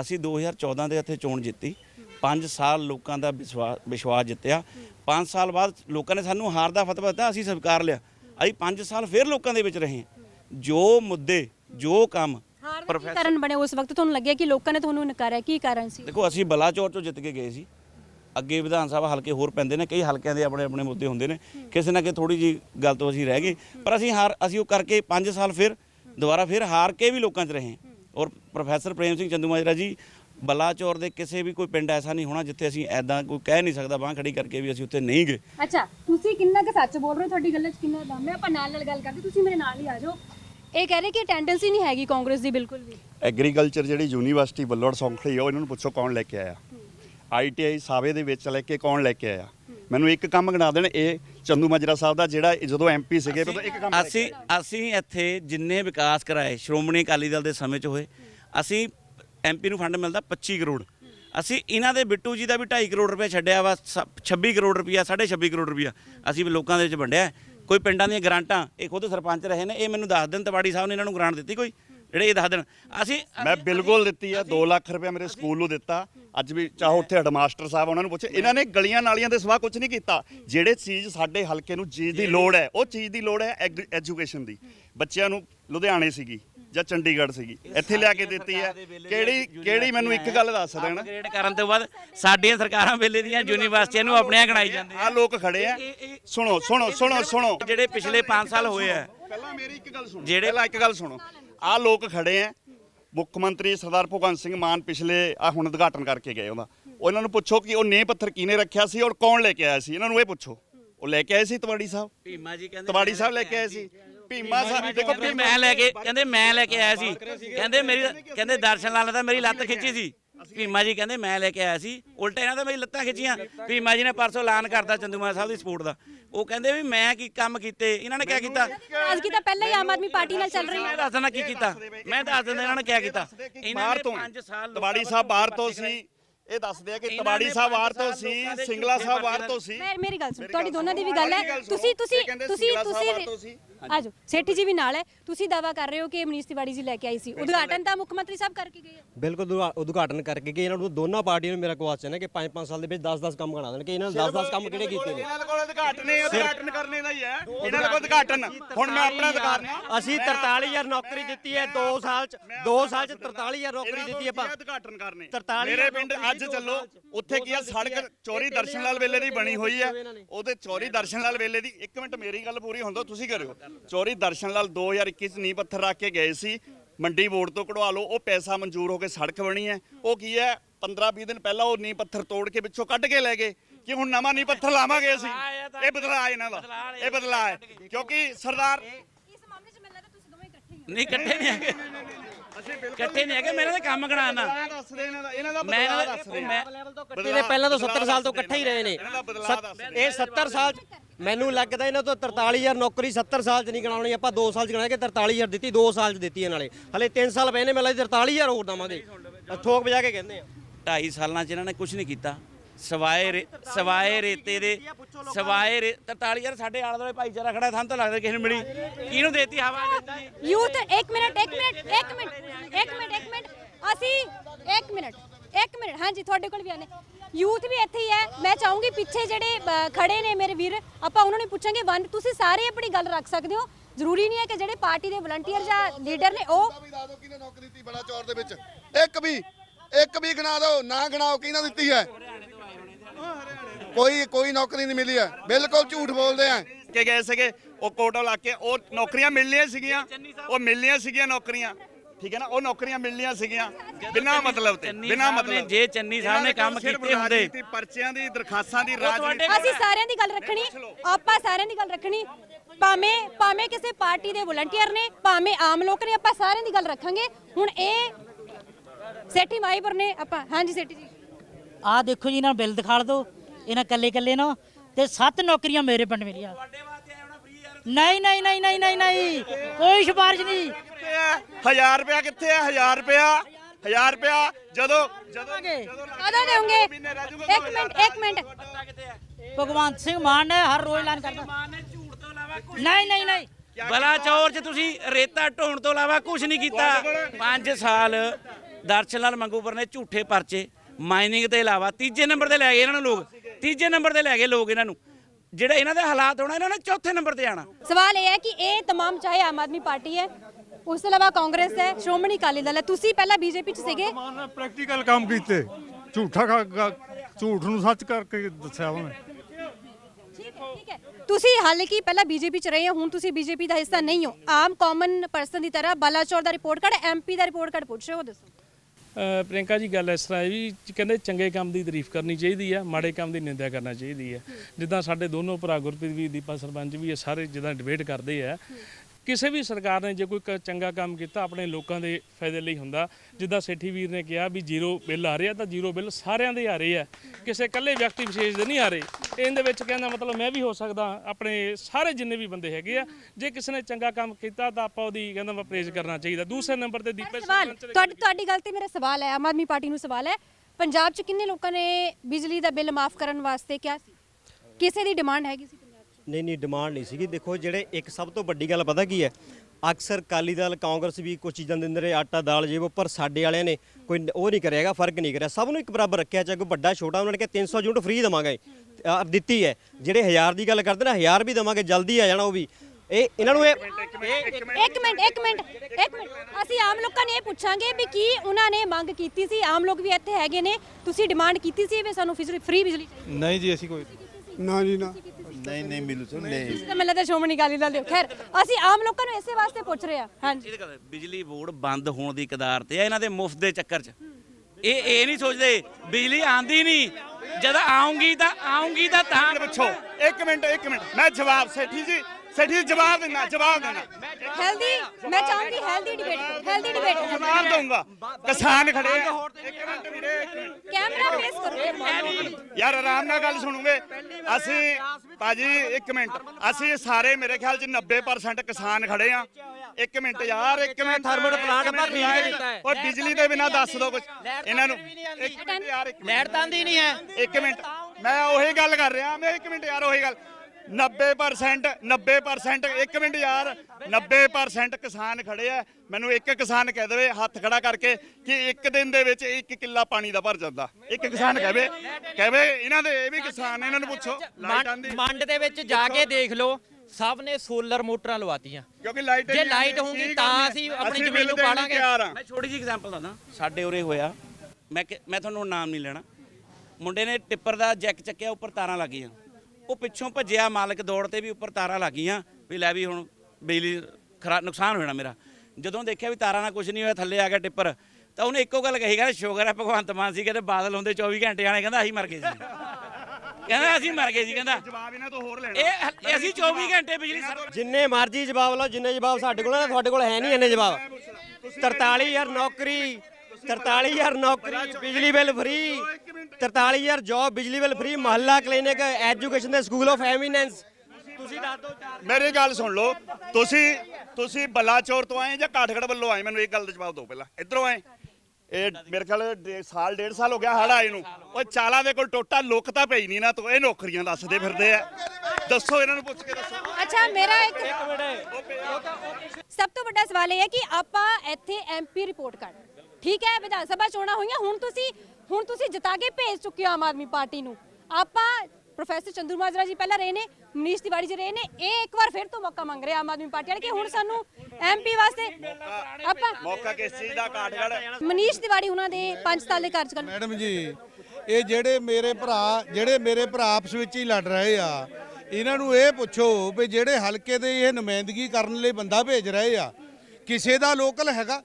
ਅਸੀਂ 2014 ਦੇ ਇੱਥੇ ਚੋਣ ਜਿੱਤੀ। 5 ਸਾਲ ਲੋਕਾਂ ਦਾ ਵਿਸ਼ਵਾਸ ਵਿਸ਼ਵਾਸ ਜਿੱਤਿਆ। 5 ਸਾਲ ਬਾਅਦ ਲੋਕਾਂ ਨੇ ਸਾਨੂੰ ਹਾਰ ਦਾ ਫਤਵਾ ਦਿੱਤਾ, ਅਸੀਂ ਸਵੀਕਾਰ ਲਿਆ। ਅਸੀਂ 5 ਸਾਲ ਫਿਰ ਲੋਕਾਂ ਦੇ ਵਿੱਚ ਰਹੇ ਜੋ ਮੁੱਦੇ ਜੋ ਕੰਮ ਕੀ ਕਾਰਨ ਬਣੇ ਉਸ ਵਕਤ ਤੁਹਾਨੂੰ ਲੱਗਿਆ ਕਿ ਲੋਕਾਂ ਨੇ ਤੁਹਾਨੂੰ ਨਕਾਰਿਆ? ਕੀ ਕਾਰਨ ਸੀ? ਦੇਖੋ ਅਸੀਂ ਬਲਾਚੌਰ ਤੋਂ ਜਿੱਤ ਕੇ ਗਏ ਸੀ। ਅੱਗੇ ਵਿਧਾਨ ਸਭਾ ਹਲਕੇ ਹੋਰ ਪੈਂਦੇ ਨੇ ਕਈ ਹਲਕਿਆਂ ਦੇ ਆਪਣੇ ਆਪਣੇ ਮੁੱਦੇ ਹੁੰਦੇ ਨੇ। ਕਿਸੇ ਨਾ ਕਿ ਥੋੜੀ ਜੀ ਗੱਲ ਤੋਂ ਅਸੀਂ ਰਹਿ ਗਏ। ਪਰ ਅਸੀਂ ਹਾਰ ਅਸੀਂ ਉਹ ਕਰਕੇ 5 ਸਾਲ ਫਿਰ ਦੁਬਾਰਾ ਫਿਰ ਹਾਰ ਕੇ ਵੀ ਲੋਕਾਂ 'ਚ ਰਹੇ। ਔਰ ਪ੍ਰੋਫੈਸਰ ਪ੍ਰੇਮ ਸਿੰਘ ਚੰਦੂਮਾਜਰਾ ਜੀ ਬਲਾਚੌਰ ਦੇ ਕਿਸੇ ਵੀ ਕੋਈ ਪਿੰਡ ਐਸਾ ਨਹੀਂ ਹੋਣਾ ਜਿੱਥੇ ਅਸੀਂ ਐਦਾਂ ਕੋਈ ਕਹਿ ਨਹੀਂ ਸਕਦਾ ਬਾਂਹ ਖੜੀ ਕਰਕੇ ਵੀ ਅਸੀਂ ਉੱਥੇ ਨਹੀਂ ਗਏ। ਅੱਛਾ ਤੁਸੀਂ ਕਿੰਨਾ ਕੁ ਸੱਚ ਬੋਲ ਰਹੇ ਹੋ? ਤੁਹਾਡੀ ਗੱਲਾਂ 'ਚ ਕਿੰਨਾ ਦਮ ਹੈ? ਆਪਾਂ ਨਾਲ ਨਾਲ ਗੱਲ ਕਰਦੇ ਤੁਸੀਂ ਮੇਰੇ ਨਾਲ ਹੀ ਆ ਜਾਓ। ਇਹ ਕਹਿ ਰਹੇ ਕਿ ਅਟੈਂਡੈਂਸ ਹੀ ਨਹੀਂ ਹੈਗੀ ਕਾਂਗਰਸ ਦੀ ਬਿਲਕੁਲ ਵੀ। ਐਗਰੀਕਲਚਰ ਜਿਹੜੀ ਯੂਨੀਵਰਸਿਟੀ ਵੱਲੋੜ ਸੌਂਖੜੀ ਆ ਉਹ ਇਹਨਾਂ ਨੂੰ ਪੁੱਛੋ ਕੌਣ ਲੈ ਕੇ ਆਇਆ। ਆਈਟੀਆਈ ਸਾਵੇ ਦੇ ਵਿੱਚ ਲੈ ਕੇ ਕੌਣ ਲੈ ਕੇ ਆਇਆ। ਮੈਨੂੰ ਇੱਕ ਕੰਮ ਗਿਣਾ ਦੇਣ ਇਹ ਚੰਦੂ ਮਾਜਰਾ ਸਾਹਿਬ ਦਾ ਜਿਹੜਾ ਜਦੋਂ ਐਮਪੀ ਸੀਗੇ ਉਦੋਂ ਇੱਕ ਕੰਮ ਲੈ ਕੇ ਅਸੀਂ ਅਸੀਂ ਇੱਥੇ ਜਿੰਨੇ ਵਿਕਾਸ ਕਰਾਏ ਸ਼੍ਰੋਮਣੀ ਅਕਾਲੀ ਦਲ ਦੇ ਸਮੇਂ 'ਚ ਹੋਏ ਅਸੀਂ ਐਮਪੀ ਨੂੰ ਫੰਡ ਮਿਲਦਾ 25 ਕਰੋੜ। ਅਸੀਂ ਇਹਨਾਂ ਦੇ ਬਿੱਟੂ ਜੀ ਦਾ ਵੀ 2.5 ਕਰੋੜ ਰੁਪਏ ਛੱਡਿਆ ਵਾ ਸ- 26 ਕਰੋੜ ਰੁਪਇਆ 26 ਕਰੋੜ ਰੁਪਇਆ ਅਸੀਂ ਵੀ ਲੋਕਾਂ ਦੇ ਵਿੱਚ ਵੰਡਿਆ। ਕੋਈ ਪਿੰਡਾਂ ਦੀਆਂ ਗ੍ਰਾਂਟਾਂ, ਇਹ ਖੁਦ ਸਰਪੰਚ ਰਹੇ ਨੇ, ਇਹ ਮੈਨੂੰ ਦੱਸ ਦਿਨ ਤਵਾੜੀ ਸਾਹਿਬ ਨੇ ਇਹਨਾਂ ਨੂੰ ਗ੍ਰਾਂਟ ਦਿੱਤੀ ਕੋਈ? ਜਿਹੜੇ ਇਹ ਦੱਸ ਦੇਣ ਅਸੀਂ ਮੈਂ ਬਿਲਕੁਲ ਦਿੱਤੀ ਆ 2 ਲੱਖ ਰੁਪਏ ਮੇਰੇ ਸਕੂਲ ਨੂੰ ਦਿੱਤਾ। ਅੱਜ ਵੀ ਚਾਹੋ ਉੱਥੇ ਹੈਡਮਾਸਟਰ ਸਾਹਿਬ ਉਹਨਾਂ ਨੂੰ ਪੁੱਛੇ। ਇਹਨਾਂ ਨੇ ਗਲੀਆਂ ਨਾਲੀਆਂ ਦੇ ਸਵਾ ਕੁਝ ਨਹੀਂ ਕੀਤਾ। ਜਿਹੜੇ ਚੀਜ਼ ਸਾਡੇ ਹਲਕੇ ਨੂੰ ਚੀਜ਼ ਦੀ ਲੋੜ ਹੈ ਉਹ ਚੀਜ਼ ਦੀ ਲੋੜ ਹੈ ਐਜੂਕੇਸ਼ਨ ਦੀ। ਬੱਚਿਆਂ ਨੂੰ ਲੁਧਿਆਣੇ ਸੀਗੀ ਜਾਂ ਚੰਡੀਗੜ੍ਹ ਸੀਗੀ। ਇੱਥੇ ਲਿਆ ਕੇ ਦਿੱਤੀ ਹੈ। ਕਿਹੜੀ ਕਿਹੜੀ ਮੈਨੂੰ ਇੱਕ ਗੱਲ ਦੱਸ ਦੇਣ? ਅਪਗ੍ਰੇਡ ਕਰਨ ਤੋਂ ਬਾਅਦ ਸਾਡੀਆਂ ਸਰਕਾਰਾਂ ਵੇਲੇ ਦੀਆਂ ਯੂਨੀਵਰਸਿਟੀਆਂ ਨੂੰ ਆਪਣੀਆਂ ਗਣਾਈ ਜਾਂਦੇ ਆ। ਲੋਕ ਖੜੇ ਆ। ਸੁਣੋ ਸੁਣੋ ਸੁਣੋ ਸੁਣੋ। ਜਿਹੜੇ ਪਿਛਲੇ 5 ਸਾਲ ਹੋਏ ਆ। ਪਹਿਲਾਂ ਮੇਰੀ ਇੱਕ ਗੱਲ ਸੁਣੋ। ਜਿਹੜੇ- ਪਹਿਲਾਂ ਇੱਕ ਗੱਲ ਸੁਣੋ। ਆ ਲੋਕ ਖੜੇ ਆ ਮੁੱਖ ਮੰਤਰੀ ਸਰਦਾਰ ਭਗਵੰਤ ਸਿੰਘ ਮਾਨ ਪਿਛਲੇ ਆ ਹੁਣ ਉਦਘਾਟਨ ਕਰਕੇ ਗਏ ਉਹਦਾ। ਉਹ ਇਹਨਾਂ ਨੂੰ ਪੁੱਛੋ ਕਿ ਉਹ ਨੀਂਹ ਪੱਥਰ ਕਿਹਨੇ ਰੱਖਿਆ ਸੀ ਔਰ ਕੌਣ ਲੈ ਕੇ ਆਇਆ ਸੀ? ਇਹਨਾਂ ਨੂੰ ਇਹ ਪੁੱਛੋ। ਉਹ ਲੈ ਕੇ ਆਏ ਸੀ ਤਵਾੜੀ ਸਾਹਿਬ? ਭੀਮਾ ਜੀ ਕਹਿੰਦੇ ਤਵਾੜੀ ਸਾਹਿਬ ਲੈ ਕੇ ਆਏ ਸੀ। ਭੀਮਾ ਸਾਹਿਬ ਦੇਖੋ ਮੈਂ ਲੈ ਕੇ ਕਹਿੰਦੇ ਮੈਂ ਲੈ ਕੇ ਆਇਆ ਸੀ। ਕਹਿੰਦੇ ਮੇਰੀ ਕਹਿੰਦੇ ਦਰਸ਼ਨ ਲਾਲ ਨੇ ਤਾਂ ਮੇਰੀ ਲੱਤ ਖਿੱਚੀ ਸੀ। ਭੀਮਾ ਜੀ ਕਹਿੰਦੇ ਮੈਂ ਲੈ ਕੇ ਆਇਆ ਸੀ। ਉਲਟਾ ਇਹਨਾਂ ਤਾਂ ਮੇਰੀ ਲੱਤਾਂ ਖਿੱਚੀਆਂ। ਭੀਮਾ ਜੀ ਨੇ ਪਰਸੋਂ ਐਲਾਨ ਕਰਤਾ ਚੰਦੂਮਾਜਰਾ ਸਾਹਿਬ ਦੀ ਸਪੋਰਟ ਦਾ। ਉਹ ਕਹਿੰਦੇ ਵੀ ਮੈਂ ਕੀ ਕੰਮ ਕੀਤੇ? ਇਹਨਾਂ ਨੇ ਕਿਆ ਕੀਤਾ? ਅੱਜ ਕੀ ਤਾਂ ਪਹਿਲਾਂ ਹੀ ਆਮ ਆਦਮੀ ਪਾਰਟੀ ਨਾਲ ਚੱਲ ਰਹੀ ਹੈ। ਮੈਂ ਦੱਸ ਦਿੰਦਾ ਕੀ ਕੀਤਾ। ਮੈਂ ਦੱਸ ਦਿੰਦਾ ਇਹਨਾਂ ਨੇ ਕਿਆ ਕੀਤਾ? ਇਹਨਾਂ ਬਾਹਰ ਨੇ ਤੋਂ 5 ਸਾਲ ਤਵਾੜੀ ਸਾਹਿਬ ਬਾਹਰ ਤੋਂ ਸੀ। ਇਹ ਦੱਸਦੇ ਆ ਕਿ ਇਹਨਾਂ ਤਵਾੜੀ ਨੇ ਸਾਹਿਬ ਪੰਜ ਬਾਹਰ ਤੋਂ ਸਾਲ ਸੀ ਲੋਕਾਂ ਦੇ ਸਿੰਗਲਾ ਸਾਹਿਬ ਬਾਹਰ ਤੋਂ ਸੀ। ਮੈਂ ਮੇਰੀ ਗੱਲ ਸੁਣ ਤੁਹਾਡੀ ਦੋਨਾਂ ਦੀ ਵੀ ਗੱਲ ਹੈ। ਤੁਸੀਂ ਤੁਸੀਂ ਤੁਸੀਂ ਤੁਸੀਂ। ਆਜੋ ਸੇਠੀ ਜੀ ਵੀ ਨਾਲ ਹੈ। ਤੁਸੀਂ ਦਾਵਾ ਕਰ ਰਹੇ ਹੋ ਕਿ ਮਨੀਸ਼ ਤਿਵਾੜੀ ਜੀ ਲੈ ਕੇ ਆਈ ਸੀ। ਉਦਘਾਟਨ ਤਾਂ ਮੁੱਖ ਮੰਤਰੀ ਸਾਹਿਬ ਕਰਕੇ ਗਏ ਆ। ਬਿਲਕੁਲ ਉਦਘਾ- ਉਦਘਾਟਨ ਕਰਕੇ ਕਿ ਇਹਨਾਂ ਨੂੰ ਦੋਨਾਂ ਪਾਰਟੀਆਂ ਨੂੰ ਮੇਰਾ ਕੁਐਸਚਨ ਹੈ ਕਿ 5-5 ਸਾਲ ਦੇ ਵਿੱਚ 10-10 ਕੰਮ ਕਰਾ ਦੇਣ ਕਿ ਇਹਨਾਂ ਨੇ 10-10 ਕੰਮ ਕਿਹੜੇ ਕੀਤੇ ਨੇ? ਇਹਨਾਂ ਕੋਲ ਉਦਘਾਟਨ ਹੈ ਉਦਘਾਟਨ ਕਰਨੇ ਦਾ ਹੀ ਹੈ। ਇਹਨਾਂ ਕੋਲ ਉਦਘਾਟਨ। ਹੁਣ ਮੈਂ ਆਪਣਾ ਉਦਘਾਟਨ ਅਸੀਂ 43000 ਨੌਕਰੀ ਦਿੱਤੀ ਹੈ 2 ਸਾਲ ਚ। 2 ਸਾਲ ਚ 43000 ਨੌਕਰੀ ਦਿੱਤੀ ਹੈ ਆਪਾਂ। ਉਦਘਾਟਨ ਕਰਨੇ? 43 ਮੇਰੇ ਪਿੰਡ ਅੱਜ ਚੱਲੋ ਉੱਥੇ ਕੀ ਆ ਸੜਕ ਚੋਰੀ ਦਰਸ਼ਨ ਲਾਲ ਵੇਲੇ ਦੀ ਬਣੀ ਹੋਈ ਹੈ। ਉਹਦੇ ਚੋਰੀ ਦਰਸ਼ਨ ਲਾਲ ਵੇਲੇ ਦੀ। ਇੱਕ ਮਿੰਟ ਮੇਰੀ ਗੱਲ ਪੂਰੀ ਹੁੰਦਾ ਤੁਸੀਂ ਕਰਿਓ। ਚੋਰੀ ਦਰਸ਼ਨ ਲਾਲ 2021 ਚ ਨੀਂਹ ਪੱਥਰ ਰੱਖ ਕੇ ਗਏ ਸੀ। ਮੰਡੀ ਬੋਰਡ ਤੋਂ ਕਢਵਾ ਲਓ ਉਹ ਪੈਸਾ ਮਨਜ਼ੂਰ ਹੋ ਕੇ ਸੜਕ ਬਣੀ ਹੈ। ਉਹ ਕੀ ਹੈ? 15-20 ਦਿਨ ਪਹਿਲਾਂ ਉਹ ਨੀਂਹ ਪੱਥਰ ਤੋੜ ਕੇ ਵਿੱਚੋਂ ਕੱਢ ਕੇ ਲੈ ਗਏ। ਕਿ ਹੁਣ ਨਵਾਂ ਨੀਂਹ ਪੱਥਰ ਲਾਵਾਂਗੇ ਅਸੀਂ? ਇਹ ਬਦਲਾਅ ਇਹਨਾਂ ਦਾ। ਇਹ ਬਦਲਾਅ ਹੈ। ਕਿਉਂਕਿ ਸਰਦਾਰ ਇਸ ਮਾਮਲੇ 'ਚ ਮੈਨੂੰ ਲੱਗਦਾ ਤੁਸੀਂ ਦੋਵੇਂ ਇਕੱਠੇ ਹੀ ਹੋ। ਨਹੀਂ ਇਕੱਠੇ ਨਹੀਂ ਹੈਗੇ। ਇਕੱਠੇ ਨਹੀਂ ਹੈਗੇ। ਮੇਰੇ ਤਾਂ ਕੰਮ ਕਰਾਣਾ ਇਹਨਾਂ ਦਾ। ਇਹਨਾਂ ਦਾ ਬਦਲਾਅ ਇਹਨਾਂ ਦੱਸਦੇ ਦਾ- ਆ ਮੈਂ ਪਹਿਲਾਂ ਤੋਂ 70 ਸਾਲ ਤੋਂ ਇਕੱਠੇ ਹੀ ਰਹੇ ਨੇ। ਇਹ 70 ਸਾਲ ਚ ਮੈਨੂੰ ਲੱਗਦਾ ਇਹਨਾਂ ਤੋਂ 43000 ਨੌਕਰੀ 70 ਸਾਲ ਚ ਨਹੀਂ ਗਣਾਉਣੀ ਆਪਾਂ 2 ਸਾਲ ਚ ਗਣਾਏ ਕਿ 43000 ਦਿੱਤੀ 2 ਸਾਲ ਚ ਦਿੱਤੀ ਹੈ ਨਾਲੇ ਹਲੇ 3 ਸਾਲ ਪਏ ਨੇ ਮੈਨੂੰ ਲੱਗਦਾ 43000 ਹੋਰ ਦਵਾਂਗੇ। ਥੋਕ ਵਜਾ ਕੇ ਕਹਿੰਦੇ ਆ। 2.5 ਸਾਲਾਂ 'ਚ ਇਹਨਾਂ ਨੇ ਕੁਝ ਨਹੀਂ ਕੀਤਾ। ਸਵਾਏ ਸਵਾਏ ਰੇਤੇ ਦੇ ਸਵਾਏ ਰੇ 43 ਯਾਰ ਸਾਡੇ ਆਲੇ ਦੁਆਲੇ ਭਾਈਚਾਰਾ ਖੜਾ ਸਾਨੂੰ ਤਾਂ ਲੱਗਦਾ ਕਿਸੇ ਨੂੰ ਮਿਲੀ। ਕਿਹਨੂੰ ਦੇਤੀ ਹਵਾ ਯੂਥ ਇੱਕ ਮਿੰਟ ਇੱਕ ਮਿੰਟ ਇੱਕ ਮਿੰਟ ਇੱਕ ਮਿੰਟ ਇੱਕ ਮਿੰਟ। ਅਸੀਂ ਇੱਕ ਮਿੰਟ ਇੱਕ ਮਿੰਟ। ਹਾਂਜੀ ਤੁਹਾਡੇ ਕੋਲ ਵੀ ਆਨੇ ਯੂਥ ਵੀ ਇੱਥੇ ਹੀ ਹੈ। ਮੈਂ ਚਾਹੂੰਗੀ ਪਿੱਛੇ ਜਿਹੜੇ ਖੜੇ ਨੇ ਮੇਰੇ ਵੀਰ ਆਪਾਂ ਉਹਨਾਂ ਨੂੰ ਪੁੱਛਾਂਗੇ ਵਨ ਤੁਸੀਂ ਸਾਰੇ ਆਪਣੀ ਗੱਲ ਰੱਖ ਸਕਦੇ ਹੋ। ਜ਼ਰੂਰੀ ਨਹੀਂ ਹੈ ਕਿ ਜਿਹੜੇ ਪਾਰਟੀ ਦੇ ਵਲੰਟੀਅਰ ਜਾਂ ਲੀਡਰ ਨੇ ਉਹ ਵੀ ਲਾ ਦਿਓ ਕਿਹਨੇ ਨੌਕਰੀ ਦਿੱਤੀ ਬੜਾ ਚੌਰ ਦੇ ਵਿੱਚ। ਇੱਕ ਵੀ ਇੱਕ ਵੀ ਗਿਣਾ ਦਿਓ ਨਾ ਗਿਣਾਓ ਕਿਹਨਾਂ ਦਿੱਤੀ ਹੈ। ਕੋਈ ਕੋਈ ਨੌਕਰੀ ਨਹੀਂ ਮਿਲੀ ਹੈ। ਬਿਲਕੁਲ ਝੂਠ ਬੋਲਦੇ ਆ। ਕੇ ਗਏ ਸੀਗੇ ਉਹ ਕੋਟੋ ਲਾ ਕੇ ਉਹ ਨੌਕਰੀਆਂ ਮਿਲਣੀਆਂ ਸੀਗੀਆਂ। ਉਹ ਮਿਲਣੀਆਂ ਸੀਗੀਆਂ ਨੌਕਰੀਆਂ। ਠੀਕ ਹੈ ਨਾ? ਉਹ ਨੌਕਰੀਆਂ ਮਿਲਣੀਆਂ ਸੀਗੀਆਂ। ਬਿਨਾਂ ਮਤਲਬ ਤੇ ਬਿਨਾਂ ਮਤਲਬ। ਜੇ ਚੰਨੀ ਸਾਹਿਬ ਨੇ ਕੰਮ ਕੀਤੇ ਹੁੰਦੇ। ਪਰਚਿਆਂ ਦੀ ਦਰਖਾਸਤਾਂ ਦੀ ਰਾਜਨੀਤੀ ਅਸੀਂ ਸਾਰਿਆਂ ਦੀ ਗੱਲ ਰੱਖਣੀ ਆਪਾਂ ਸਾਰਿਆਂ ਦੀ ਗੱਲ ਰੱਖਣੀ। ਭਾਵੇਂ ਭਾਵੇਂ ਕਿਸੇ ਪਾਰਟੀ ਦੇ ਵਲੰਟੀਅਰ ਨੇ ਭਾਵੇਂ ਆਮ ਲੋਕ ਨੇ ਆਪਾਂ ਸਾਰਿਆਂ ਦੀ ਗੱਲ ਰੱਖਾਂਗੇ। ਹੁਣ ਇਹ ਸੇਠੀ ਮਾਈਪੁਰ ਨੇ ਆਪਾਂ ਹਾਂਜੀ ਸੇਠੀ ਜੀ। ਆ ਦੇਖੋ ਜੀ ਇਹਨਾਂ ਨੂੰ ਬਿੱਲ ਦਿਖਾ ਦਿਓ। ਇਹਨਾਂ ਕੱਲੇ ਕੱਲੇ ਨੂੰ। ਤੇ ਸੱਤ ਨੌਕਰੀਆਂ ਮੇਰੇ ਪਿੰਡ ਮਿਲੀਆਂ ਨਹੀਂ ਨਹੀਂ ਨਹੀਂ ਨਹੀਂ ਨਹੀਂ ਨਹੀਂ। ਕੋਈ ਸਿਫਾਰਿਸ਼ ਨਹੀਂ। ਕਿੱਥੇ ਹੈ 1000 ਰੁਪਿਆ ਕਿੱਥੇ ਹੈ 1000 ਰੁਪਿਆ 1000 ਰੁਪਿਆ ਜਦੋਂ ਜਦੋਂ ਜਦੋਂ ਕਦੋਂ ਦੇਵੋਗੇ ਮਹੀਨੇ ਰਹਿ ਜਾਊਗਾ ਇੱਕ ਮਿੰਟ ਇੱਕ ਮਿੰਟ ਭਗਵੰਤ ਸਿੰਘ ਮਾਨ ਨੇ ਹਰ ਰੋਜ਼ ਐਲਾਨ ਕਰਦਾ ਨਹੀਂ ਨਹੀਂ ਨਹੀਂ ਬਲਾਚੌਰ 'ਚ ਤੁਸੀਂ ਰੇਤਾ ਢੋਣ ਤੋਂ ਇਲਾਵਾ ਕੁਝ ਨਹੀਂ ਕੀਤਾ 5 ਸਾਲ ਦਰਸ਼ਨ ਲਾਲ ਮੰਗੂਪੁਰ ਨੇ ਝੂਠੇ ਪਰਚੇ ਮਾਈਨਿੰਗ ਦੇ ਇਲਾਵਾ ਤੀਜੇ ਨੰਬਰ ਤੇ ਲੈ ਗਏ ਇਹਨਾਂ ਨੂੰ ਲੋਕ ਤੀਜੇ ਨੰਬਰ ਤੇ ਲੈ ਗਏ ਲੋਕ ਇਹਨਾਂ ਨੂੰ ਜਿਹੜੇ ਇਹਨਾਂ ਦੇ ਹਾਲਾਤ ਹੋਣਾ ਇਹਨਾਂ ਨੇ ਚੌਥੇ ਨੰਬਰ ਤੇ ਆਣਾ ਸਵਾਲ ਇਹ ਹੈ ਕਿ ਇਹ तमाम ਚਾਹੇ ਆਮ ਆਦਮੀ ਪਾਰਟੀ ਹੈ ਉਸ ਤੋਂ ਇਲਾਵਾ ਕਾਂਗਰਸ ਹੈ ਸ਼੍ਰੋਮਣੀ ਅਕਾਲੀ ਦਲ ਹੈ। ਤੁਸੀਂ ਪਹਿਲਾਂ ਬੀਜੇਪੀ 'ਚ ਸੀਗੇ। ਮਾਨ ਪ੍ਰੈਕਟੀਕਲ ਕੰਮ ਕੀਤੇ। ਝੂਠਾ ਖਾ- ਝੂਠ ਨੂੰ ਸੱਚ ਕਰਕੇ ਦੱਸਿਆ ਉਹਨੇ। ਠੀਕ ਹੈ ਠੀਕ ਹੈ। ਤੁਸੀਂ ਹਾਲਾਂਕਿ ਪਹਿਲਾਂ ਬੀਜੇਪੀ 'ਚ ਰਹੇ ਹੋ ਹੁਣ ਤੁਸੀਂ ਬੀਜੇਪੀ ਦਾ ਹਿੱਸਾ ਨਹੀਂ ਹੋ। ਆਮ ਕਾਮਨ ਪਰਸਨ ਦੀ ਤਰ੍ਹਾਂ ਬਾਲਾਚੌਰ ਦਾ ਰਿਪੋਰਟ ਕਾਰਡ ਐਮਪੀ ਦਾ ਰਿਪੋਰਟ ਕਾਰਡ ਪੁੱਛ ਰਹੇ ਹੋ ਦੱਸੋ। ਅ, ਪ੍ਰਿਯੰਕਾ ਜੀ ਗੱਲ ਇਸ ਤਰ੍ਹਾਂ ਹੈ ਵੀ ਕਹਿੰਦੇ ਚੰਗੇ ਕੰਮ ਦੀ ਤਾਰੀਫ ਕਰਨੀ ਚਾਹੀਦੀ ਹੈ ਮਾੜੇ ਕੰਮ ਦੀ ਨਿੰਦਿਆ ਕਰਨਾ ਚਾਹੀਦੀ ਹੈ। ਜਿੱਦਾਂ ਸਾਡੇ ਦੋਨੋਂ ਭਰਾ ਗੁਰਪ੍ਰੀਤ ਵੀ ਦੀਪਾ ਸਰਪੰਚ ਵੀ ਇਹ ਸਾਰੇ ਜਿੱਦਾਂ ਡਿਬੇਟ ਕਰਦੇ ਆ। ਕਿਸੇ ਵੀ ਸਰਕਾਰ ਨੇ ਜੇ ਕੋਈ ਕ- ਚੰਗਾ ਕੰਮ ਕੀਤਾ ਆਪਣੇ ਲੋਕਾਂ ਦੇ ਫਾਇਦੇ ਲਈ ਹੁੰਦਾ। ਜਿੱਦਾਂ ਸੇਠੀ ਵੀਰ ਨੇ ਕਿਹਾ ਵੀ ਜ਼ੀਰੋ ਬਿੱਲ ਆ ਰਿਹਾ ਤਾਂ ਜ਼ੀਰੋ ਬਿੱਲ ਸਾਰਿਆਂ ਦੇ ਆ ਰਹੇ ਆ। ਕਿਸੇ ਇਕੱਲੇ ਵਿਅਕਤੀ ਵਿਸ਼ੇਸ਼ ਦੇ ਨਹੀਂ ਆ ਰਹੇ। ਇਹਦੇ ਵਿੱਚ ਕਹਿੰਦਾ ਮਤਲਬ ਮੈਂ ਵੀ ਹੋ ਸਕਦਾ ਆਪਣੇ ਸਾਰੇ ਜਿੰਨੇ ਵੀ ਬੰਦੇ ਹੈਗੇ ਆ। ਜੇ ਕਿਸੇ ਨੇ ਚੰਗਾ ਕੰਮ ਕੀਤਾ ਤਾਂ ਆਪਾਂ ਉਹਦੀ ਕਹਿੰਦਾ ਮੈਂ ਪ੍ਰੇਜ਼ ਕਰਨਾ ਚਾਹੀਦਾ। ਦੂਸਰੇ ਨੰਬਰ ਤੇ ਦੀਪੇ ਸਵਾਲ ਸਰਪੰਚ ਨੇ ਤੁਹਾਡੀ ਤੁਹਾਡੀ ਗੱਲ ਤੇ ਮੇਰਾ ਸਵਾਲ ਹੈ ਆਮ ਆਦਮੀ ਪਾਰਟੀ ਨੂੰ ਸਵਾਲ ਹੈ। ਪੰਜਾਬ 'ਚ ਕਿੰਨੇ ਲੋਕਾਂ ਨੇ ਬਿਜਲੀ ਦਾ ਬਿੱਲ ਮਾਫ ਕਰਨ ਵਾਸਤੇ ਕਿਹਾ ਸੀ? ਕਿਸੇ ਦੀ ਡਿਮਾਂਡ ਹੈਗੀ ਸੀ? ਨਹੀਂ ਨਹੀਂ ਡਿਮਾਂਡ ਨਹੀਂ ਸੀਗੀ। ਦੇਖੋ ਜਿਹੜੇ ਇੱਕ ਸਭ ਤੋਂ ਵੱਡੀ ਗੱਲ ਪਤਾ ਕੀ ਹੈ? ਅਕਸਰ ਕਾਲੀ ਦਲ ਕਾਂਗਰਸ ਵੀ ਕੁਝ ਚੀਜ਼ਾਂ ਦਿੰਦੇ ਰਹੇ ਆਟਾ ਦਾਲ ਜੇ ਉੱਪਰ ਸਾਡੇ ਵਾਲਿਆਂ ਨੇ ਕੋਈ ਉਹ ਨਹੀਂ ਕਰਿਆਗਾ ਫ਼ਰਕ ਨਹੀਂ ਕਰਿਆ। ਸਭ ਨੂੰ ਇੱਕ ਬਰਾਬਰ ਰੱਖਿਆ ਚਾਹੇ ਕੋਈ ਵੱਡਾ ਛੋਟਾ ਉਹਨਾਂ ਨੇ ਕਿਹਾ 300 ਯੂਨਿਟ ਫ੍ਰੀ ਦੇਵਾਂਗੇ। ਦਿੱਤੀ ਹੈ। ਜਿਹੜੇ 1000 ਦੀ ਗੱਲ ਕਰਦੇ ਨਾ 1000 ਵੀ ਦੇਵਾਂਗੇ ਜਲਦੀ ਆ ਜਾਣਾ ਉਹ ਵੀ। ਇਹ ਇਹਨਾਂ ਨੂੰ ਇਹ- ਇੱਕ ਮਿੰਟ ਇੱਕ ਮਿੰਟ ਇੱਕ ਮਿੰਟ ਅਸੀਂ ਆਮ ਲੋਕਾਂ ਨੇ ਇਹ ਪੁੱਛਾਂਗੇ ਵੀ ਕੀ ਉਹਨਾਂ ਨੇ ਮੰਗ ਕੀਤੀ ਸੀ? ਆਮ ਲੋਕ ਵੀ ਇੱਥੇ ਹੈਗੇ ਨੇ। ਤੁਸੀਂ ਡਿਮਾਂਡ ਕੀਤੀ ਸੀ ਵੀ ਸਾਨੂੰ ਫ੍ਰੀ ਬਿਜਲੀ ਚਾਹੀਦੀ ਨਹੀਂ ਜੀ ਅਸੀਂ ਕੋਈ ਨਾ ਜੀ ਨਾ। ਨਹੀਂ ਨਹੀਂ ਮਿਲੂ ਸੋ ਨਹੀਂ। ਤੁਸੀਂ ਤਾਂ ਮੈਨੂੰ ਲੱਗਦਾ ਸ਼੍ਰੋਮਣੀ ਅਕਾਲੀ ਦਲ ਦੇ ਹੋ। ਖੈਰ ਅਸੀਂ ਆਮ ਲੋਕਾਂ ਨੂੰ ਇਸੇ ਵਾਸਤੇ ਪੁੱਛ ਰਹੇ ਹਾਂ। ਹਾਂਜੀ। ਇਹਦੇ ਗੱਲ ਬਿਜਲੀ ਬੋਰਡ ਬੰਦ ਹੋਣ ਦੀ ਕਦਾਰ ਤੇ ਆ ਇਹਨਾਂ ਦੇ ਮੁਫਤ ਦੇ ਚੱਕਰ 'ਚ। ਇਹ ਇਹ ਨਹੀਂ ਸੋਚਦੇ ਬਿਜਲੀ ਆਂਦੀ ਨਹੀਂ। ਜਦ ਆਉਂਗੀ ਤਾਂ ਆਉਂਗੀ ਤਾਂ ਤਾਂ ਪੁੱਛੋ। ਇੱਕ ਮਿੰਟ ਇੱਕ ਮਿੰਟ। ਮੈਂ ਜਵਾਬ ਸੇਠੀ ਜੀ ਜੀ ਜਵਾਬ ਦੇਣਾ ਜਵਾਬ ਦੇਣਾ। ਹੈਲਦੀ ਮੈਂ ਚਾਹੂੰਗੀ ਹੈਲਦੀ ਡਿਬੇਟ ਹੈਲਦੀ ਡਿਬੇਟ ਜਵਾਬ ਦਊਂਗਾ। ਕਿਸਾਨ ਖੜੇ ਆ। ਇੱਕ ਮਿੰਟ ਵੀਰੇ ਕੈਮਰਾ ਫੇਸ ਕਰੋ। ਯਾਰ ਆਰਾਮ ਨਾਲ ਗੱਲ ਸੁਣੋਗੇ। ਅਸੀਂ ਭਾਜੀ ਇੱਕ ਮਿੰਟ। ਅਸੀਂ ਸਾਰੇ ਮੇਰੇ ਖਿਆਲ ਚ 90% ਕਿਸਾਨ ਖੜੇ ਆ। ਇੱਕ ਮਿੰਟ ਯਾਰ ਇੱਕ ਮਿੰਟ। ਥਰਮਲ ਪਲਾਂਟ ਦਿੱਤਾ ਹੈ। ਓਏ ਬਿਜਲੀ ਦੇ ਬਿਨਾ ਦੱਸ ਦੋ ਕੁਝ ਇਹਨਾਂ ਨੂੰ ਇੱਕ ਮਿੰਟ ਯਾਰ ਇੱਕ ਮਿੰਟ। ਲੈਟ ਤਾਂ ਆਂਦੀ ਨਹੀਂ ਹੈ। ਇੱਕ ਮਿੰਟ। ਮੈਂ ਉਹੀ ਗੱਲ ਕਰ ਰਿਹਾ। ਮੈਂ ਇੱਕ ਮਿੰਟ ਯਾਰ ਉਹੀ ਗੱਲ। 90% 90% ਇੱਕ ਮਿੰਟ ਯਾਰ। 90% ਕਿਸਾਨ ਖੜੇ ਆ। ਮੈਨੂੰ ਇੱਕ ਕਿਸਾਨ ਕਹਿ ਦੇਵੇ ਹੱਥ ਖੜਾ ਕਰਕੇ ਕਿ ਇੱਕ ਦਿਨ ਦੇ ਵਿੱਚ ਇੱਕ ਕਿੱਲਾ ਪਾਣੀ ਦਾ ਭਰ ਜਾਂਦਾ। ਇੱਕ ਕਿਸਾਨ ਕਹਵੇ ਕਹਵੇ ਇਹਨਾਂ ਦੇ ਇਹ ਵੀ ਕਿਸਾਨ ਨੇ, ਇਹਨਾਂ ਨੂੰ ਪੁੱਛੋ। ਲਾਈਟ ਆਂਦੀ ਮੰਡ ਦੇ ਵਿੱਚ ਜਾ ਕੇ ਦੇਖ। ਲਓ ਸਭ ਨੇ ਸੋਲਰ ਮੋਟਰਾਂ ਲਵਾਤੀਆਂ। ਕਿਉਂਕਿ ਲਾਈਟ ਜੇ ਲਾਈਟ ਹੋਊਗੀ ਤਾਂ ਅਸੀਂ ਆਪਣੀ ਜ਼ਮੀਨ ਨੂੰ ਪਾਲਾਂਗੇ। ਮੈਂ ਛੋਟੀ ਜਿਹੀ ਐਗਜ਼ਾਮਪਲ ਦੱਸਦਾ। ਸਾਡੇ ਉਰੇ ਹੋਇਆ। ਮੈਂ ਕਿ- ਮੈਂ ਤੁਹਾਨੂੰ ਨਾਮ ਨਹੀਂ ਲੈਣਾ। ਮੁੰਡੇ ਨੇ ਟਿੱਪਰ ਦਾ ਜੈਕ ਚੱਕਿਆ ਉੱਪਰ ਤਾਰਾਂ ਲੱਗੀਆਂ। ਉਹ ਪਿੱਛੋਂ ਭੱਜਿਆ ਮਾਲਕ ਦੌੜ ਤੇ ਵੀ ਉੱਪਰ ਤਾਰਾਂ ਲੱਗੀਆਂ ਵੀ ਲੈ ਵੀ ਹੁਣ ਬਿਜਲੀ ਖਰਾ ਨੁਕਸਾਨ ਹੋ ਜਾਣਾ ਮੇਰਾ। ਜਦੋਂ ਦੇਖਿਆ ਵੀ ਤਾਰਾਂ ਨਾਲ ਕੁਝ ਨਹੀਂ ਹੋਇਆ ਥੱਲੇ ਆ ਗਿਆ ਟਿੱਪਰ ਤਾਂ ਉਹਨੇ ਇੱਕੋ ਗੱਲ ਕਹੀ ਕਹਿੰਦਾ ਸ਼ੁਕਰ ਹੈ ਭਗਵੰਤ ਮਾਨ ਸੀ ਕਹਿੰਦੇ ਬਾਦਲ ਹੁੰਦੇ 24 ਘੰਟੇ ਆਣੇ ਕਹਿੰਦਾ ਅਸੀਂ ਮਰ ਗਏ ਸੀ। ਕਹਿੰਦਾ ਅਸੀਂ ਮਰ ਗਏ ਸੀ ਕਹਿੰਦਾ ਜਵਾਬ ਇਹਨਾਂ ਤੋਂ ਹੋਰ ਲੈਣਾ। ਇਹ ਅਸੀਂ 24 ਘੰਟੇ ਬਿਜਲੀ ਜਿੰਨੇ ਮਰਜ਼ੀ ਜਵਾਬ ਲਓ ਜਿੰਨੇ ਜਵਾਬ ਸਾਡੇ ਕੋਲ ਤੁਹਾਡੇ ਕੋਲ ਹੈ ਨਹੀਂ ਇੰਨੇ ਜਵਾਬ। 43000 ਨੌਕਰੀ 43000 ਨੌਕਰੀ ਬਿਜਲੀ ਬਿੱਲ ਫ੍ਰੀ। 43000 ਜੌਬ ਬਿਜਲੀ bill free Mohalla clinic education ਦੇ ਸਕੂਲ ਆਫ ਐਮੀਨੈਂਸ ਤੁਸੀਂ ਦੱਸ ਦਿਓ ਚਾਰ ਮੇਰੀ ਗੱਲ ਸੁਣ ਲਓ। ਤੁਸੀਂ ਤੁਸੀਂ ਬਲਾਚੌਰ ਤੋਂ ਆਏ ਜਾਂ ਕਾਠਗੜ ਵੱਲੋਂ ਆਏ? ਮੈਨੂੰ ਇੱਕ ਗੱਲ ਦਾ ਜਵਾਬ ਦਿਓ ਪਹਿਲਾਂ। ਇਧਰੋਂ ਆਏ। ਇਹ ਮੇਰੇ ਖਿਆਲ ਡੇ- ਸਾਲ ਡੇਢ ਸਾਲ ਹੋ ਗਿਆ ਹੜ ਆਏ ਨੂੰ। ਉਹ ਚਾਲਾ ਦੇ ਕੋਲ ਟੋਟਾ ਲੁੱਕ ਤਾਂ ਪਈ ਨਹੀਂ ਨਾ ਤੋਂ। ਇਹ ਨੌਕਰੀਆਂ ਦੱਸਦੇ ਫਿਰਦੇ ਆ। ਦੱਸੋ ਇਹਨਾਂ ਨੂੰ ਪੁੱਛ ਕੇ ਦੱਸੋ। ਅੱਛਾ ਮੇਰਾ ਇੱਕ ਸਭ ਤੋਂ ਵੱਡਾ ਸਵਾਲ ਇਹ ਹੈ ਕਿ ਆਪਾਂ ਇੱਥੇ ਐਮਪੀ ਰਿਪੋਰਟ ਕਰ ਠੀਕ ਹੈ ਵਿਧਾਨ ਸਭਾ ਚੋਣਾਂ ਹੋਈਆਂ ਹੁਣ ਤੁਸੀਂ ਹੁਣ ਤੁਸੀਂ ਜਿਤਾ ਕੇ ਭੇਜ ਚੁੱਕੇ ਹੋ ਆਮ ਆਦਮੀ ਪਾਰਟੀ ਨੂੰ। ਆਪਾਂ ਪ੍ਰੋਫੈਸਰ ਚੰਦੂ ਮਾਜਰਾ ਜੀ ਪਹਿਲਾਂ ਰਹੇ ਨੇ ਮਨੀਸ਼ ਤਿਵਾੜੀ ਜੀ ਰਹੇ ਨੇ ਇਹ ਇੱਕ ਵਾਰ ਫਿਰ ਤੋਂ ਮੌਕਾ ਮੰਗ ਰਹੇ ਆਮ ਆਦਮੀ ਪਾਰਟੀ ਵਾਲੇ ਕਿ ਹੁਣ ਸਾਨੂੰ ਐਮਪੀ ਵਾਸਤੇ ਆਪਾਂ ਮੌਕਾ ਕਿਸ ਚੀਜ਼ ਦਾ ਕਾਠਗੜ ਮਨੀਸ਼ ਤਿਵਾੜੀ ਉਹਨਾਂ ਦੇ 5 ਸਾਲ ਦੇ ਕਾਰਜਕਾਲ। ਮੈਡਮ ਜੀ ਇਹ ਜਿਹੜੇ ਮੇਰੇ ਭਰਾ ਜਿਹੜੇ ਮੇਰੇ ਭਰਾ ਆਪਸ ਵਿੱਚ ਹੀ ਲੜ ਰਹੇ ਆ ਇਹਨਾਂ ਨੂੰ ਇਹ ਪੁੱਛੋ ਵੀ ਜਿਹੜੇ ਹਲਕੇ ਦੇ ਇਹ ਨੁਮਾਇੰਦਗੀ ਕਰਨ ਲਈ ਬੰਦਾ ਭੇਜ ਰਹੇ ਆ ਕਿਸੇ ਦਾ ਲੋਕਲ ਹੈਗਾ?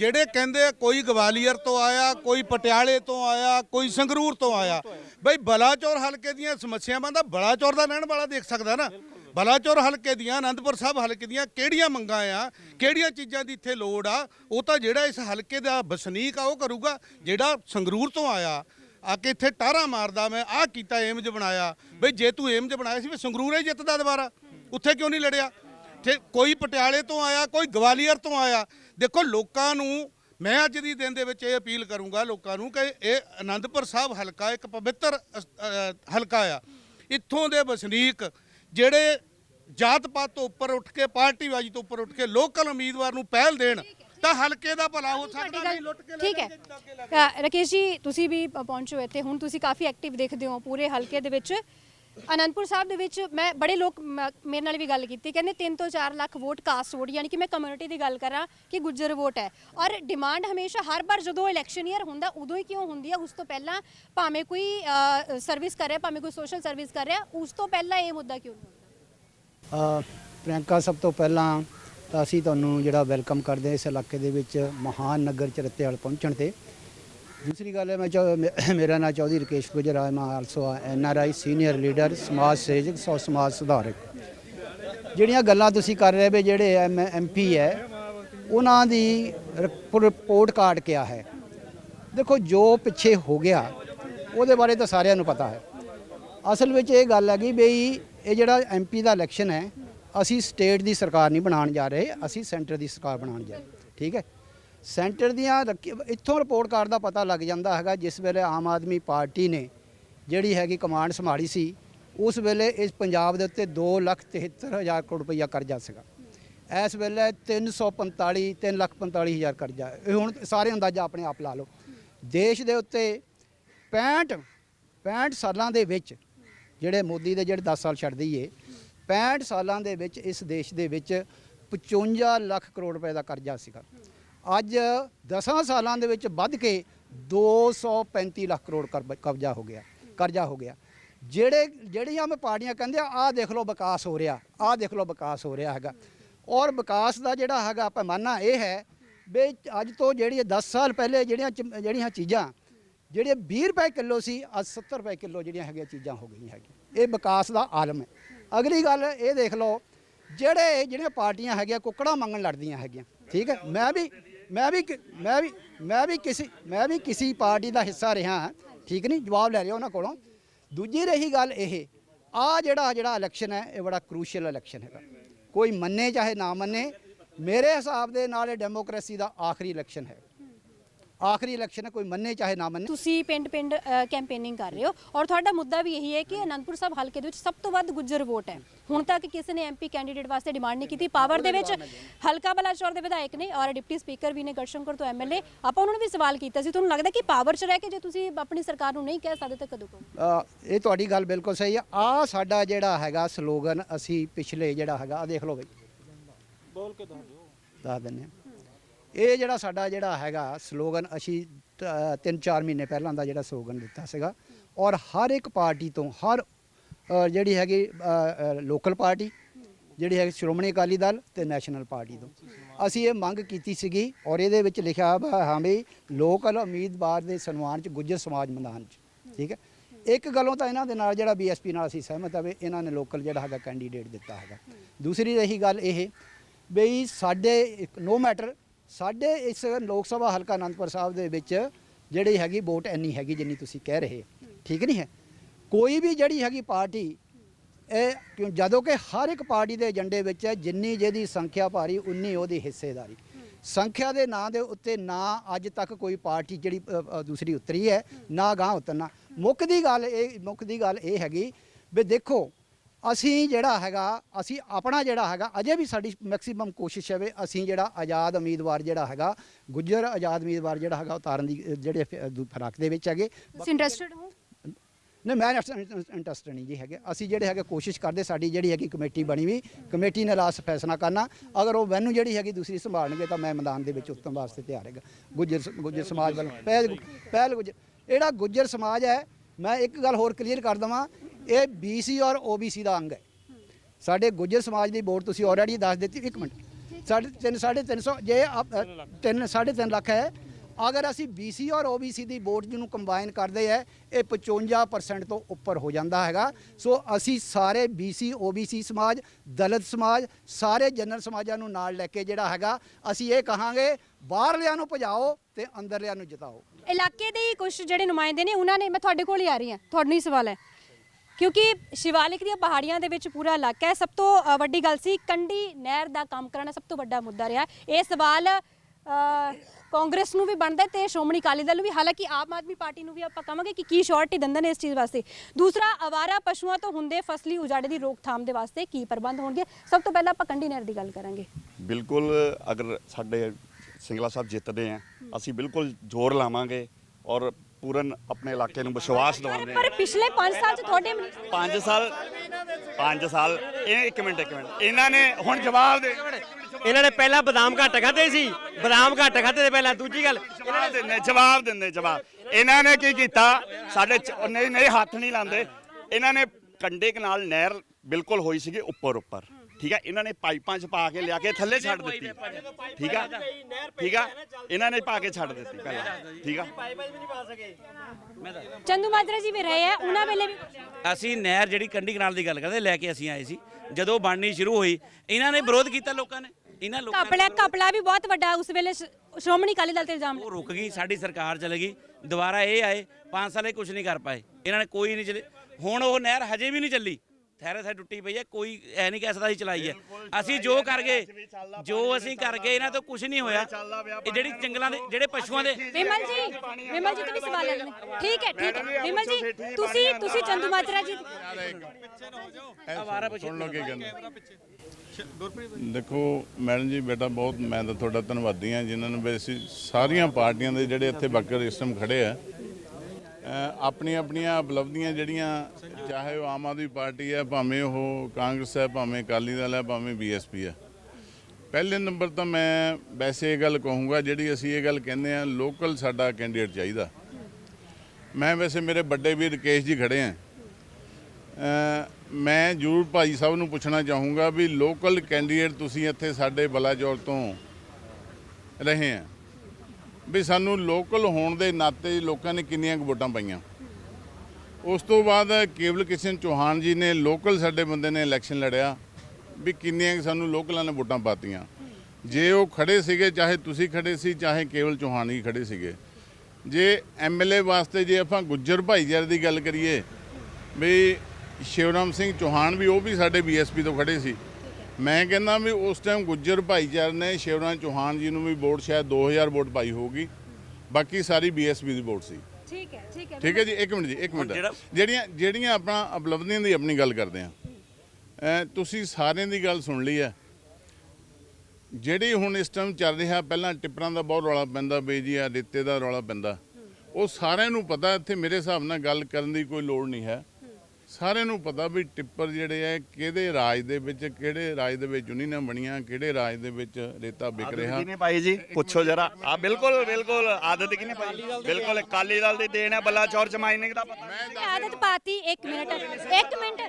ਜਿਹੜੇ ਕਹਿੰਦੇ ਆ, ਕੋਈ ਗਵਾਲੀਅਰ ਤੋਂ ਆਇਆ ਕੋਈ ਪਟਿਆਲੇ ਤੋਂ ਆਇਆ ਕੋਈ ਸੰਗਰੂਰ ਤੋਂ ਆਇਆ। ਬਈ ਬਲਾਚੌਰ ਹਲਕੇ ਦੀਆਂ ਸਮੱਸਿਆਵਾਂ ਦਾ ਬਲਾਚੌਰ ਦਾ ਰਹਿਣ ਵਾਲਾ ਦੇਖ ਸਕਦਾ ਨਾ। ਬਲਾਚੌਰ ਹਲਕੇ ਦੀਆਂ ਆਨੰਦਪੁਰ ਸਾਹਿਬ ਹਲਕੇ ਦੀਆਂ ਕਿਹੜੀਆਂ ਮੰਗਾਂ ਆ ਕਿਹੜੀਆਂ ਚੀਜ਼ਾਂ ਦੀ ਇੱਥੇ ਲੋੜ ਆ ਉਹ ਤਾਂ ਜਿਹੜਾ ਇਸ ਹਲਕੇ ਦਾ ਵਸਨੀਕ ਆ ਉਹ ਕਰੂਗਾ। ਜਿਹੜਾ ਸੰਗਰੂਰ ਤੋਂ ਆਇਆ ਆ ਕੇ ਇੱਥੇ ਟਾਰਾ ਮਾਰਦਾ ਮੈਂ ਆਹ ਕੀਤਾ ਏਮਜ ਬਣਾਇਆ। ਬਈ ਜੇ ਤੂੰ ਏਮਜ ਬਣਾਇਆ ਸੀ ਵੀ ਸੰਗਰੂਰ ਹੀ ਜਿੱਤਦਾ ਦੁਬਾਰਾ। ਉੱਥੇ ਕਿਉਂ ਨਹੀਂ ਲੜਿਆ? ਤੇ ਕੋਈ ਪਟਿਆਲੇ ਤੋਂ ਆਇਆ ਕੋਈ ਗਵਾਲੀਅਰ ਤੋਂ ਆਇਆ। ਦੇਖੋ ਲੋਕਾਂ ਨੂੰ ਮੈਂ ਅੱਜ ਦੀ ਦਿਨ ਦੇ ਵਿੱਚ ਇਹ ਅਪੀਲ ਕਰੂੰਗਾ ਲੋਕਾਂ ਨੂੰ ਕਿ ਇਹ ਆਨੰਦਪੁਰ ਸਾਹਿਬ ਹਲਕਾ ਇੱਕ ਪਵਿੱਤਰ ਹਲਕਾ ਆ। ਇੱਥੋਂ ਦੇ ਵਸਨੀਕ ਜਿਹੜੇ ਜਾਤ ਪਾਤ ਤੋਂ ਉੱਪਰ ਉੱਠ ਕੇ ਪਾਰਟੀਬਾਜ਼ੀ ਤੋਂ ਉੱਪਰ ਉੱਠ ਕੇ ਲੋਕਲ ਉਮੀਦਵਾਰ ਨੂੰ ਪਹਿਲ ਦੇਣ ਤਾਂ ਹਲਕੇ ਦਾ ਭਲਾ ਹੋ ਸਕਦਾ ਨਹੀਂ ਲੁੱਟ ਕੇ ਠੀਕ ਹੈ। ਰਾਕੇਸ਼ ਜੀ ਤੁਸੀਂ ਵੀ ਪਹੁੰਚੇ ਇੱਥੇ। ਹੁਣ ਤੁਸੀਂ ਕਾਫੀ ਐਕਟਿਵ ਦਿਖਦੇ ਹੋ ਪੂਰੇ ਹਲਕੇ ਦੇ ਵਿੱਚ। ਅਨੰਦਪੁਰ ਸਾਹਿਬ ਦੇ ਵਿੱਚ ਮੈਂ ਬੜੇ ਲੋਕ ਮ- ਮੇਰੇ ਨਾਲ ਵੀ ਗੱਲ ਕੀਤੀ ਕਹਿੰਦੇ 3 ਤੋਂ 4 ਲੱਖ ਵੋਟ ਕਾਸਟ ਵੋਟ ਯਾਨੀ ਕਿ ਮੈਂ ਕਮਿਊਨਿਟੀ ਦੀ ਗੱਲ ਕਰਾਂ ਕਿ ਗੁੱਜਰ ਵੋਟ ਹੈ। ਔਰ ਡਿਮਾਂਡ ਹਮੇਸ਼ਾ ਹਰ ਵਾਰ ਜਦੋਂ ਇਲੈਕਸ਼ਨ ਈਅਰ ਹੁੰਦਾ ਉਦੋਂ ਹੀ ਕਿਉਂ ਹੁੰਦੀ ਹੈ? ਉਸ ਤੋਂ ਪਹਿਲਾਂ ਭਾਵੇਂ ਕੋਈ ਸਰਵਿਸ ਕਰ ਰਿਹਾ ਭਾਵੇਂ ਕੋਈ ਸੋਸ਼ਲ ਸਰਵਿਸ ਕਰ ਰਿਹਾ ਉਸ ਤੋਂ ਪਹਿਲਾਂ ਇਹ ਮੁੱਦਾ ਕਿਉਂ ਨਹੀਂ ਹੁੰਦਾ? ਅ, ਪ੍ਰਿਯੰਕਾ ਸਭ ਤੋਂ ਪਹਿਲਾਂ ਤਾਂ ਅਸੀਂ ਤੁਹਾਨੂੰ ਜਿਹੜਾ ਵੈਲਕਮ ਕਰਦੇ ਹਾਂ ਇਸ ਇਲਾਕੇ ਦੇ ਵਿੱਚ ਮਹਾਨ ਨਗਰ ਚਰਤੇ ਵਾਲ ਪਹੁੰਚਣ ਤੇ। ਦੂਸਰੀ ਗੱਲ ਹੈ, ਮੈਂ ਚੌ- ਮੇ- ਮੇਰਾ ਨਾਮ ਚੌਧਰੀ ਰਕੇਸ਼ ਗੁਜਰਾ ਹੈ, ਮੈਂ also N R I senior leader ਸਮਾਜ ਸੇਵਕ, ਸੋ ਸਮਾਜ ਸੁਧਾਰਕ। ਜਿਹੜੀਆਂ ਗੱਲਾਂ ਤੁਸੀਂ ਕਰ ਰਹੇ ਵੀ ਜਿਹੜੇ ਐਮ ਪੀ ਹੈ, ਉਹਨਾਂ ਦੀ ਰਿਪ- ਰਿਪੋਰਟ ਕਾਰਡ ਕਿਆ ਹੈ? ਦੇਖੋ, ਜੋ ਪਿੱਛੇ ਹੋ ਗਿਆ, ਉਹਦੇ ਬਾਰੇ ਤਾਂ ਸਾਰਿਆਂ ਨੂੰ ਪਤਾ ਹੈ। ਅਸਲ ਵਿੱਚ ਇਹ ਗੱਲ ਹੈਗੀ ਬਈ ਇਹ ਜਿਹੜਾ ਐਮਪੀ ਦਾ ਇਲੈਕਸ਼ਨ ਹੈ, ਅਸੀਂ ਸਟੇਟ ਦੀ ਸਰਕਾਰ ਨਹੀਂ ਬਣਾਉਣ ਜਾ ਰਹੇ, ਅਸੀਂ ਸੈਂਟਰ ਦੀ ਸਰਕਾਰ ਬਣਾਉਣ ਜਾ ਰਹੇ, ਠੀਕ ਹੈ? ਸੈਂਟਰ ਦੀਆਂ ਰੱਖੀ- ਇੱਥੋਂ ਰਿਪੋਰਟ ਕਾਰਡ ਦਾ ਪਤਾ ਲੱਗ ਜਾਂਦਾ ਹੈਗਾ, ਜਿਸ ਵੇਲੇ ਆਮ ਆਦਮੀ ਪਾਰਟੀ ਨੇ ਜਿਹੜੀ ਹੈਗੀ ਕਮਾਂਡ ਸੰਭਾਲੀ ਸੀ, ਉਸ ਵੇਲੇ ਇਸ ਪੰਜਾਬ ਦੇ ਉੱਤੇ 2 ਲੱਖ 73 ਹਜ਼ਾਰ ਕਰੋੜ ਰੁਪਈਆ ਕਰਜ਼ਾ ਸੀਗਾ। ਇਸ ਵੇਲੇ 345 3 ਲੱਖ 45 ਹਜ਼ਾਰ ਕਰਜ਼ਾ। ਇਹ ਹੁਣ ਸਾਰੇ ਅੰਦਾਜ਼ਾ ਆਪਣੇ ਆਪ ਲਾ ਲਓ। ਦੇਸ਼ ਦੇ ਉੱਤੇ 65 65 ਸਾਲਾਂ ਦੇ ਵਿੱਚ ਜਿਹੜੇ ਮੋਦੀ ਦੇ ਜਿਹੜੇ 10 ਸਾਲ ਛੱਡ ਦਈਏ 65 ਸਾਲਾਂ ਦੇ ਵਿੱਚ ਇਸ ਦੇਸ਼ ਦੇ ਵਿੱਚ 55 ਲੱਖ ਕਰੋੜ ਰੁਪਏ ਦਾ ਕਰਜ਼ਾ ਸੀਗਾ। ਅੱਜ 10 ਸਾਲਾਂ ਦੇ ਵਿੱਚ ਵੱਧ ਕੇ 235 ਲੱਖ ਕਰੋੜ ਕਰ- ਕਬਜ਼ਾ ਹੋ ਗਿਆ, ਕਰਜ਼ਾ ਹੋ ਗਿਆ। ਜਿਹੜੇ, ਜਿਹੜੀਆਂ ਮੈਂ ਪਾਰਟੀਆਂ ਕਹਿੰਦੇ ਆ, ਆਹ ਦੇਖ ਲਓ ਵਿਕਾਸ ਹੋ ਰਿਹਾ, ਆਹ ਦੇਖ ਲਓ ਵਿਕਾਸ ਹੋ ਰਿਹਾ ਹੈਗਾ। ਔਰ ਵਿਕਾਸ ਦਾ ਜਿਹੜਾ ਹੈਗਾ ਪੈਮਾਨਾ ਇਹ ਹੈ ਵੀ ਅੱਜ ਤੋਂ ਜਿਹੜੀ 10 ਸਾਲ ਪਹਿਲੇ ਜਿਹੜੀਆਂ ਚੀ- ਜਿਹੜੀਆਂ ਚੀਜ਼ਾਂ, ਜਿਹੜੀਆਂ 20 ਰੁਪਏ ਕਿਲੋ ਸੀ, ਅੱਜ 70 ਰੁਪਏ ਕਿਲੋ ਜਿਹੜੀਆਂ ਹੈਗੀਆਂ ਚੀਜ਼ਾਂ ਹੋ ਗਈਆਂ ਹੈਗੀਆਂ। ਇਹ ਵਿਕਾਸ ਦਾ ਆਲਮ ਹੈ। ਅਗਲੀ ਗੱਲ ਇਹ ਦੇਖ ਲਓ, ਜਿਹੜੇ, ਜਿਹੜੀਆਂ ਪਾਰਟੀਆਂ ਹੈਗੀਆਂ, ਕੁੱਕੜਾਂ ਮੰਗਣ ਲੜਦੀਆਂ ਹੈਗੀਆਂ, ਠੀਕ ਹੈ? ਮੈਂ ਵੀ ਮੈਂ ਵੀ ਕਿ- ਮੈਂ ਵੀ ਮੈਂ ਵੀ ਕਿਸੇ, ਮੈਂ ਵੀ ਕਿਸੇ ਪਾਰਟੀ ਦਾ ਹਿੱਸਾ ਰਿਹਾ ਹਾਂ। ਠੀਕ ਨਹੀਂ? ਜਵਾਬ ਲੈ ਰਿਹਾ ਉਹਨਾਂ ਕੋਲੋਂ। ਦੂਜੀ ਰਹੀ ਗੱਲ ਇਹ ਆ ਜਿਹੜਾ ਜਿਹੜਾ ਇਲੈਕਸ਼ਨ ਹੈ, ਇਹ ਬੜਾ ਕਰੂਸ਼ੀਅਲ ਇਲੈਕਸ਼ਨ ਹੈਗਾ। ਕੋਈ ਮੰਨੇ ਚਾਹੇ ਨਾ ਮੰਨੇ, ਮੇਰੇ ਹਿਸਾਬ ਦੇ ਨਾਲ ਇਹ ਡੈਮੋਕ੍ਰੇਸੀ ਦਾ ਆਖਰੀ ਇਲੈਕਸ਼ਨ ਹੈ। ਆਖਰੀ ਇਲੈਕਸ਼ਨ ਹੈ ਕੋਈ ਮੰਨੇ ਚਾਹੇ ਨਾ ਮੰਨੇ। ਤੁਸੀਂ ਪਿੰਡ-ਪਿੰਡ ਕੈਂਪੇਨਿੰਗ ਕਰ ਰਹੇ ਹੋ ਔਰ ਤੁਹਾਡਾ ਮੁੱਦਾ ਵੀ ਇਹੀ ਹੈ ਕਿ ਅਨੰਦਪੁਰ ਸਾਹਿਬ ਹਲਕੇ ਦੇ ਵਿੱਚ ਸਭ ਤੋਂ ਵੱਧ ਗੁੱਜਰ ਵੋਟ ਹੈ। ਹੁਣ ਤੱਕ ਕਿਸੇ ਨੇ ਐਮਪੀ ਕੈਂਡੀਡੇਟ ਵਾਸਤੇ ਡਿਮਾਂਡ ਨਹੀਂ ਕੀਤੀ। ਪਾਵਰ ਦੇ ਵਿੱਚ ਹਲਕਾ ਬਲਾਚੌਰ ਦੇ ਵਿਧਾਇਕ ਨੇ ਔਰ ਡਿਪਟੀ ਸਪੀਕਰ ਵੀ ਨੇ ਗੜਸ਼ੰਕਰ ਤੋਂ ਐਮਐਲਏ ਆਪਾਂ ਉਹਨਾਂ ਨੂੰ ਵੀ ਸਵਾਲ ਕੀਤਾ ਸੀ। ਤੁਹਾਨੂੰ ਲੱਗਦਾ ਕਿ ਪਾਵਰ 'ਚ ਰਹਿ ਕੇ ਜੇ ਤੁਸੀਂ ਆਪਣੀ ਸਰਕਾਰ ਨੂੰ ਨਹੀਂ ਕਹਿ ਸਕਦੇ ਤਾਂ ਕਦੋਂ ਕਹੋ ਇਹ ਤੁਹਾਡੀ ਗੱਲ ਬਿਲਕੁਲ ਸਹੀ ਆ। ਆ ਸਾਡਾ ਜਿਹੜਾ ਹੈਗਾ ਸਲੋਗਨ ਅਸੀਂ ਪਿਛਲੇ ਜਿਹੜਾ ਹੈਗਾ ਆ ਦੇਖ ਲਓ ਬਈ। ਬੋਲ ਕੇ ਦੱਸ ਦਿੰਦੇ ਹਾਂ ਇਹ ਜਿਹੜਾ ਸਾਡਾ ਜਿਹੜਾ ਹੈਗਾ ਸਲੋਗਨ, ਅਸੀਂ 3-4 ਮਹੀਨੇ ਪਹਿਲਾਂ ਦਾ ਜਿਹੜਾ ਸਲੋਗਨ ਦਿੱਤਾ ਸੀਗਾ। ਔਰ ਹਰ ਇੱਕ ਪਾਰਟੀ ਤੋਂ, ਹਰ ਜਿਹੜੀ ਹੈਗੀ ਲੋਕਲ ਪਾਰਟੀ, ਜਿਹੜੀ ਹੈ ਸ਼੍ਰੋਮਣੀ ਅਕਾਲੀ ਦਲ ਤੇ ਨੈਸ਼ਨਲ ਪਾਰਟੀ ਤੋਂ। ਅਸੀਂ ਇਹ ਮੰਗ ਕੀਤੀ ਸੀਗੀ ਔਰ ਇਹਦੇ ਵਿੱਚ ਲਿਖਿਆ ਵਾ, ਹਾਂ ਵੀ ਲੋਕਲ ਉਮੀਦਵਾਰ ਦੇ ਸਨਮਾਨ ਚ ਗੁੱਜਰ ਸਮਾਜ ਮੈਦਾਨ ਚ, ਠੀਕ ਹੈ? ਇੱਕ ਗੱਲੋਂ ਤਾਂ ਇਹਨਾਂ ਦੇ ਨਾਲ ਜਿਹੜਾ ਬੀਐਸਪੀ ਨਾਲ ਅਸੀਂ ਸਹਿਮਤ ਆ ਵੀ ਇਹਨਾਂ ਨੇ ਲੋਕਲ ਜਿਹੜਾ ਹੈਗਾ ਕੈਂਡੀਡੇਟ ਦਿੱਤਾ ਹੈਗਾ। ਦੂਸਰੀ ਰਹੀ ਗੱਲ ਇਹ, ਬਈ ਸਾਡੇ ਨੋ ਮੈਟਰ ਸਾਡੇ ਇਸ ਲੋਕ ਸਭਾ ਹਲਕਾ ਅਨੰਦਪੁਰ ਸਾਹਿਬ ਦੇ ਵਿੱਚ ਜਿਹੜੀ ਹੈਗੀ ਵੋਟ ਇੰਨੀ ਹੈਗੀ ਜਿੰਨੀ ਤੁਸੀਂ ਕਹਿ ਰਹੇ ਠੀਕ ਨਹੀਂ ਹੈ। ਕੋਈ ਵੀ ਜਿਹੜੀ ਹੈਗੀ ਪਾਰਟੀ, ਇਹ ਕਿਉਂ ਜਦੋਂ ਕਿ ਹਰ ਇੱਕ ਪਾਰਟੀ ਦੇ ਏਜੰਡੇ ਵਿੱਚ ਜਿੰਨੀ ਜਿਹਦੀ ਸੰਖਿਆ ਭਾਰੀ, ਉਨੀ ਉਹਦੀ ਹਿੱਸੇਦਾਰੀ। ਸੰਖਿਆ ਦੇ ਨਾਂ ਦੇ ਉੱਤੇ ਨਾ ਅੱਜ ਤੱਕ ਕੋਈ ਪਾਰਟੀ ਜਿਹੜੀ ਦੂਸਰੀ ਉਤਰੀ ਹੈ, ਨਾ ਗਾਂ ਉਤਰਨਾ। ਮੁੱਖ ਦੀ ਗੱਲ ਇਹ, ਮੁੱਖ ਦੀ ਗੱਲ ਇਹ ਹੈਗੀ ਵੀ ਦੇਖੋ ਅਸੀਂ ਜਿਹੜਾ ਹੈਗਾ ਅਸੀਂ ਆਪਣਾ ਜਿਹੜਾ ਹੈਗਾ ਅਜੇ ਵੀ ਸਾਡੀ ਮੈਕਸਿਮਮ ਕੋਸ਼ਿਸ਼ ਹੈ ਵੀ ਅਸੀਂ ਜਿਹੜਾ ਆਜ਼ਾਦ ਉਮੀਦਵਾਰ ਜਿਹੜਾ ਹੈਗਾ ਗੁੱਜਰ ਆਜ਼ਾਦ ਉਮੀਦਵਾਰ ਜਿਹੜਾ ਹੈਗਾ ਉਤਾਰਨ ਦੀ ਜਿਹੜੇ ਫਰਾਕ ਦੇ ਵਿੱਚ ਹੈਗੇ। ਤੁਸੀਂ ਇੰਟਰਸਟਿਡ ਹੋ? ਨਹੀਂ ਮੈਂ ਇੰਟਰਸਟ ਨਹੀਂ ਜੀ ਹੈਗੇ। ਅਸੀਂ ਜਿਹੜੇ ਹੈਗੇ ਕੋਸ਼ਿਸ਼ ਕਰਦੇ ਸਾਡੀ ਜਿਹੜੀ ਹੈਗੀ ਕਮੇਟੀ ਬਣੀ ਵੀ ਕਮੇਟੀ ਨੇ ਲਾਸਟ ਫੈਸਲਾ ਕਰਨਾ। ਅਗਰ ਉਹ ਮੈਨੂੰ ਜਿਹੜੀ ਹੈਗੀ ਦੂਸਰੀ ਸੰਭਾਲਣਗੇ ਤਾਂ ਮੈਂ ਮੈਦਾਨ ਦੇ ਵਿੱਚ ਉਤਰਨ ਵਾਸਤੇ ਤਿਆਰ ਹੈਗਾ। ਗੁੱਜਰ ਗੁੱਜਰ ਸਮਾਜ ਵੱਲੋਂ ਪਹਿਲ ਪਹਿਲ ਗੁੱਜਰ ਜਿਹੜਾ ਗੁੱਜਰ ਸਮਾਜ ਹੈ ਮੈਂ ਇੱਕ ਗੱਲ ਹੋਰ ਕਲੀਅਰ ਕਰ ਦਵਾਂ ਇਹ BC ਔਰ OBC ਦਾ ਅੰਗ ਹੈ। ਸਾਡੇ ਗੁੱਜਰ ਸਮਾਜ ਦੀ ਵੋਟ ਤੁਸੀਂ ਆਲਰੇਡੀ ਦੱਸ ਦਿੱਤੀ ਇੱਕ ਮਿੰਟ। ਸਾਢੇ ਤਿੰਨ ਸਾਢੇ ਤਿੰਨ ਸੌ ਜੇ ਆਪ- ਅ, ਤਿੰਨ ਸਾਢੇ ਤਿੰਨ ਲੱਖ ਹੈ। ਅਗਰ ਅਸੀਂ BC ਔਰ OBC ਦੀ ਵੋਟ ਜਿਹਨੂੰ ਕੰਬਾਈਨ ਕਰਦੇ ਹੈ ਇਹ 55% ਤੋਂ ਉੱਪਰ ਹੋ ਜਾਂਦਾ ਹੈਗਾ। ਸੋ ਅਸੀਂ ਸਾਰੇ BC OBC ਸਮਾਜ ਦਲਿਤ ਸਮਾਜ ਸਾਰੇ ਜਨਰਲ ਸਮਾਜਾਂ ਨੂੰ ਨਾਲ ਲੈ ਕੇ ਜਿਹੜਾ ਹੈਗਾ ਅਸੀਂ ਇਹ ਕਹਾਂਗੇ ਬਾਹਰਲਿਆਂ ਨੂੰ ਭਜਾਓ ਤੇ ਅੰਦਰਲਿਆਂ ਨੂੰ ਜਿਤਾਓ। ਇਲਾਕੇ ਦੇ ਹੀ ਕੁਝ ਜਿਹੜੇ ਨੁਮਾਇੰਦੇ ਨੇ ਉਹਨਾਂ ਨੇ ਮੈਂ ਤੁਹਾਡੇ ਕੋਲ ਹੀ ਆ ਰਹੀ ਹਾਂ ਤੁਹਾਨੂੰ ਹੀ ਸਵਾਲ ਹੈ। ਕਿਉਂਕਿ ਸ਼ਿਵਾਲਿਕ ਦੀਆਂ ਪਹਾੜੀਆਂ ਦੇ ਵਿੱਚ ਪੂਰਾ ਇਲਾਕਾ ਹੈ। ਸਭ ਤੋਂ ਵੱਡੀ ਗੱਲ ਸੀ ਕੰਡੀ ਨਹਿਰ ਦਾ ਕੰਮ ਕਰਨਾ ਸਭ ਤੋਂ ਵੱਡਾ ਮੁੱਦਾ ਰਿਹਾ। ਇਹ ਸਵਾਲ ਕਾਂਗਰਸ ਨੂੰ ਵੀ ਬਣਦਾ ਹੈ ਤੇ ਸ਼੍ਰੋਮਣੀ ਅਕਾਲੀ ਦਲ ਨੂੰ ਵੀ। ਹਾਲਾਂਕਿ ਆਮ ਆਦਮੀ ਪਾਰਟੀ ਨੂੰ ਵੀ ਆਪਾਂ ਕਹਾਂਗੇ ਕਿ ਕੀ ਸ਼ੋਰਟੀ ਦਿੰਦੇ ਨੇ ਇਸ ਚੀਜ਼ ਵਾਸਤੇ। ਦੂਸਰਾ, ਆਵਾਰਾ ਪਸ਼ੂਆਂ ਤੋਂ ਹੁੰਦੇ ਫਸਲੀ ਉਜਾੜੇ ਦੀ ਰੋਕਥਾਮ ਦੇ ਵਾਸਤੇ ਕੀ ਪ੍ਰਬੰਧ ਹੋਣਗੇ? ਸਭ ਤੋਂ ਪਹਿਲਾਂ ਆਪਾਂ ਕੰਡੀ ਨਹਿਰ ਦੀ ਗੱਲ ਕਰਾਂਗੇ। ਬਿਲਕੁਲ, ਅਗਰ ਸਾਡੇ ਸਿੰਗਲਾ ਸਾਹਿਬ ਜਿੱਤਦੇ ਆ, ਅਸੀਂ ਬਿਲਕੁਲ ਜ਼ੋਰ ਲਾਵਾਂਗੇ ਔਰ ਪੂਰਨ ਆਪਣੇ ਇਲਾਕੇ ਨੂੰ ਵਿਸ਼ਵਾਸ ਦਿਵਾਉਂਦੇ ਪਰ ਪਿਛਲੇ 5 ਸਾਲ ਚ ਤੁਹਾਡੇ 5 ਸਾਲ 5 ਸਾਲ ਇਹ ਇੱਕ ਮਿੰਟ ਇੱਕ ਮਿੰਟ। ਇਹਨਾਂ ਨੇ ਹੁਣ ਜਵਾਬ ਦੇ ਇਹਨਾਂ ਨੇ ਪਹਿਲਾਂ ਬਦਾਮ ਘੱਟ ਖਾਦੇ ਸੀ ਬਦਾਮ ਘੱਟ ਖਾਦੇ ਤੇ ਪਹਿਲਾਂ ਦੂਜੀ ਗੱਲ। ਜਵਾਬ ਦਿੰਦੇ ਜਵਾਬ ਦਿੰਦੇ ਜਵਾਬ। ਇਹਨਾਂ ਨੇ ਕੀ ਕੀਤਾ? ਸਾਡੇ ਨਹੀਂ ਨਹੀਂ ਹੱਥ ਨਹੀਂ ਲਾਉਂਦੇ। ਇਹਨਾਂ ਨੇ ਕੰਡੇ ਕਨਾਲ ਨਹਿਰ ਬਿਲਕੁਲ ਹੋਈ ਸੀਗੀ ਉੱਪਰ ਉੱਪਰ ਠੀਕ ਹੈ ਇਹਨਾਂ ਨੇ ਪਾਈਪਾਂ 'ਚ ਪਾ ਕੇ ਲਿਆ ਕੇ ਥੱਲੇ ਛੱਡ ਦਿੱਤੀ। ਠੀਕ ਆ? ਠੀਕ ਆ? ਇਹਨਾਂ ਨੇ ਪਾ ਕੇ ਛੱਡ ਦਿੱਤੀ ਪਹਿਲਾਂ। ਠੀਕ ਆ? ਚੰਦੂ ਮਾਜਰਾ ਜੀ ਵੀ ਰਹੇ ਆ ਉਹਨਾਂ ਵੇਲੇ ਵੀ ਅਸੀਂ ਨਹਿਰ ਜਿਹੜੀ ਕੰਢੀ ਕਨਾਲ ਦੀ ਗੱਲ ਕਰਦੇ ਲੈ ਕੇ ਅਸੀਂ ਆਏ ਸੀ। ਜਦੋਂ ਬਣਨੀ ਸ਼ੁਰੂ ਹੋਈ ਇਹਨਾਂ ਨੇ ਵਿਰੋਧ ਕੀਤਾ ਲੋਕਾਂ ਨੇ। ਇਹਨਾਂ ਲੋਕਾਂ ਕਪੜਾ ਕਪੜਾ ਵੀ ਬਹੁਤ ਵੱਡਾ ਉਸ ਵੇਲੇ ਸ਼੍ਰੋਮਣੀ ਅਕਾਲੀ ਦਲ ਤੇ ਇਲਜ਼ਾਮ ਉਹ ਰੁਕ ਗਈ ਸਾਡੀ ਸਰਕਾਰ ਚਲੇ ਗਈ। ਦੁਬਾਰਾ ਇਹ ਆਏ 5 ਸਾਲੇ ਕੁਝ ਨਹੀਂ ਕਰ ਪਾਏ। ਇਹਨਾਂ ਨੇ ਕੋਈ ਨਹੀਂ ਚਲੇ ਹੁਣ ਉਹ ਨਹਿਰ ਹਜੇ ਵੀ ਨਹੀਂ ਚੱਲੀ। ਥੈਰੇ ਥੈ ਟੁੱਟੀ ਪਈ ਹੈ ਕੋਈ ਐ ਨਹੀਂ ਕਹਿ ਸਕਦਾ ਅਸੀਂ ਚਲਾਈ ਹੈ। ਅਸੀਂ ਜੋ ਕਰ ਗਏ ਜੋ ਅਸੀਂ ਕਰ ਗਏ ਇਹਨਾਂ ਤੋਂ ਕੁਝ ਨਹੀਂ ਹੋਇਆ। ਇਹ ਜਿਹੜੀ ਜੰਗਲਾਂ ਦੇ ਜਿਹੜੇ ਪਸ਼ੂਆਂ ਦੇ ਵਿਮਲ ਜੀ ਵਿਮਲ ਜੀ ਤੁਸੀਂ ਸਵਾਲ ਲੈ ਲੈਣੇ ਠੀਕ ਹੈ ਠੀਕ ਹੈ। ਵਿਮਲ ਜੀ ਤੁਸੀਂ ਤੁਸੀਂ ਚੰਦੂ ਮਾਜਰਾ ਜੀ ਸੁਣ ਲਓ ਕੀ ਕਹਿੰਦੇ। ਦੇਖੋ ਮੈਡਮ ਜੀ ਬੇਟਾ ਬਹੁਤ ਮੈਂ ਤਾਂ ਤੁਹਾਡਾ ਧੰਨਵਾਦੀ ਹਾਂ ਜਿਨ੍ਹਾਂ ਨੇ ਵੈਸੇ ਸਾਰੀਆਂ ਪਾਰਟੀਆਂ ਦੇ ਜਿਹੜੇ ਇੱਥੇ ਵਰਕਰ ਇਸ ਟਾਈਮ ਖੜੇ ਆ। ਆਪਣੀਆਂ ਆਪਣੀਆਂ ਉਪਲਬਧੀਆਂ ਜਿਹੜੀਆਂ ਚਾਹੇ ਉਹ ਆਮ ਆਦਮੀ ਪਾਰਟੀ ਹੈ, ਭਾਵੇਂ ਉਹ ਕਾਂਗਰਸ ਹੈ, ਭਾਵੇਂ ਅਕਾਲੀ ਦਲ ਹੈ, ਭਾਵੇਂ ਬੀਐਸਪੀ ਹੈ। ਪਹਿਲੇ ਨੰਬਰ ਤਾਂ ਮੈਂ ਵੈਸੇ ਇਹ ਗੱਲ ਕਹੂੰਗਾ, ਜਿਹੜੀ ਅਸੀਂ ਇਹ ਗੱਲ ਕਹਿੰਦੇ ਆ ਲੋਕਲ ਸਾਡਾ ਕੈਂਡੀਡੇਟ ਚਾਹੀਦਾ। ਮੈਂ ਵੈਸੇ ਮੇਰੇ ਵੱਡੇ ਵੀਰ ਰਕੇਸ਼ ਜੀ ਖੜੇ ਆ। ਮੈਂ ਜ਼ਰੂਰ ਭਾਈ ਸਾਹਿਬ ਨੂੰ ਪੁੱਛਣਾ ਚਾਹੂੰਗਾ ਵੀ ਲੋਕਲ ਕੈਂਡੀਡੇਟ ਤੁਸੀਂ ਇੱਥੇ ਸਾਡੇ ਬਲਾਚੌਰ ਤੋਂ ਰਹੇ ਆ। ਵੀ ਸਾਨੂੰ ਲੋਕਲ ਹੋਣ ਦੇ ਨਾਤੇ ਲੋਕਾਂ ਨੇ ਕਿੰਨੀਆਂ ਕੁ ਵੋਟਾਂ ਪਾਈਆਂ। ਉਸ ਤੋਂ ਬਾਅਦ ਕੇਵਲ ਕਿਸ਼ਨ ਚੌਹਾਨ ਜੀ ਨੇ ਲੋਕਲ ਸਾਡੇ ਬੰਦੇ ਨੇ ਇਲੈਕਸ਼ਨ ਲੜਿਆ, ਵੀ ਕਿੰਨੀਆਂ ਕੁ ਸਾਨੂੰ ਲੋਕਲਾਂ ਨੇ ਵੋਟਾਂ ਪਾਤੀਆਂ। ਜੇ ਉਹ ਖੜੇ ਸੀਗੇ, ਚਾਹੇ ਤੁਸੀਂ ਖੜੇ ਸੀ, ਚਾਹੇ ਕੇਵਲ ਚੌਹਾਨ ਹੀ ਖੜੇ ਸੀਗੇ। ਜੇ ਐਮਐਲਏ ਵਾਸਤੇ ਜੇ ਆਪਾਂ ਗੁੱਜਰ ਭਾਈਚਾਰੇ ਦੀ ਗੱਲ ਕਰੀਏ, ਵੀ ਸ਼ਿਵਰਾਮ ਸਿੰਘ ਚੌਹਾਨ ਵੀ ਉਹ ਵੀ ਸਾਡੇ ਬੀਐਸਪੀ ਤੋਂ ਖੜੇ ਸੀ। ਮੈਂ ਕਹਿੰਦਾ ਵੀ ਉਸ ਟਾਈਮ ਗੁੱਜਰ ਭਾਈਚਾਰੇ ਨੇ ਸ਼ਿਵਰਾਮ ਚੌਹਾਨ ਜੀ ਨੂੰ ਵੀ ਵੋਟ ਸ਼ਾਇਦ 2000 ਵੋਟ ਪਾਈ ਹੋਊਗੀ। ਬਾਕੀ ਸਾਰੀ ਬੀਐਸਪੀ ਦੀ ਵੋਟ ਸੀ। ਠੀਕ ਹੈ ਠੀਕ ਹੈ। ਠੀਕ ਹੈ ਜੀ ਇੱਕ ਮਿੰਟ ਜੀ ਇੱਕ ਮਿੰਟ। ਜਿਹੜਾ- ਜਿਹੜੀਆਂ ਜਿਹੜੀਆਂ ਆਪਣਾ ਉਪਲਬਧੀਆਂ ਦੀ ਆਪਣੀ ਗੱਲ ਕਰਦੇ ਆ ਤੁਸੀਂ ਸਾਰਿਆਂ ਦੀ ਗੱਲ ਸੁਣ ਲਈ ਹੈ। ਜਿਹੜੀ ਹੁਣ ਇਸ ਟਾਈਮ ਚੱਲ ਰਿਹਾ ਪਹਿਲਾਂ ਟਿੱਪਰਾਂ ਦਾ ਬਹੁਤ ਰੌਲਾ ਪੈਂਦਾ ਬਈ ਜੀ ਆ ਰੇਤੇ ਦਾ ਰੌਲਾ ਪੈਂਦਾ। ਉਹ ਸਾਰਿਆਂ ਨੂੰ ਪਤਾ ਇੱਥੇ ਮੇਰੇ ਹਿਸਾਬ ਨਾਲ ਗੱਲ ਕਰਨ ਦੀ ਕੋਈ ਲੋੜ ਨਹੀਂ ਹੈ। ਸਾਰਿਆਂ ਨੂੰ ਪਤਾ ਵੀ ਟਿੱਪਰ ਜਿਹੜੇ ਆ ਕਿਹਦੇ ਰਾਜ ਦੇ ਵਿੱਚ ਕਿਹੜੇ ਰਾਜ ਦੇ ਵਿੱਚ ਯੂਨੀਅਨਾਂ ਬਣੀਆਂ ਕਿਹੜੇ ਰਾਜ ਦੇ ਵਿੱਚ ਰੇਤਾ ਵਿਕ ਰਿਹਾ। ਕਿਹਨੇ ਪਾਈ ਜੀ? ਪੁੱਛੋ ਜਰਾ। ਆ ਬਿਲਕੁਲ ਬਿਲਕੁਲ ਆਦਤ ਕਿਹਨੇ ਪਾਈ? ਬਿਲਕੁਲ ਅਕਾਲੀ ਦਲ ਦੀ ਦੇਣ ਹੈ ਬੱਲਾਚੌਰ ਚ ਮਾਈਨਿੰਗ ਦਾ ਪਤਾ? ਆਦਤ ਪਾਤੀ 1 ਮਿੰਟ 1 ਮਿੰਟ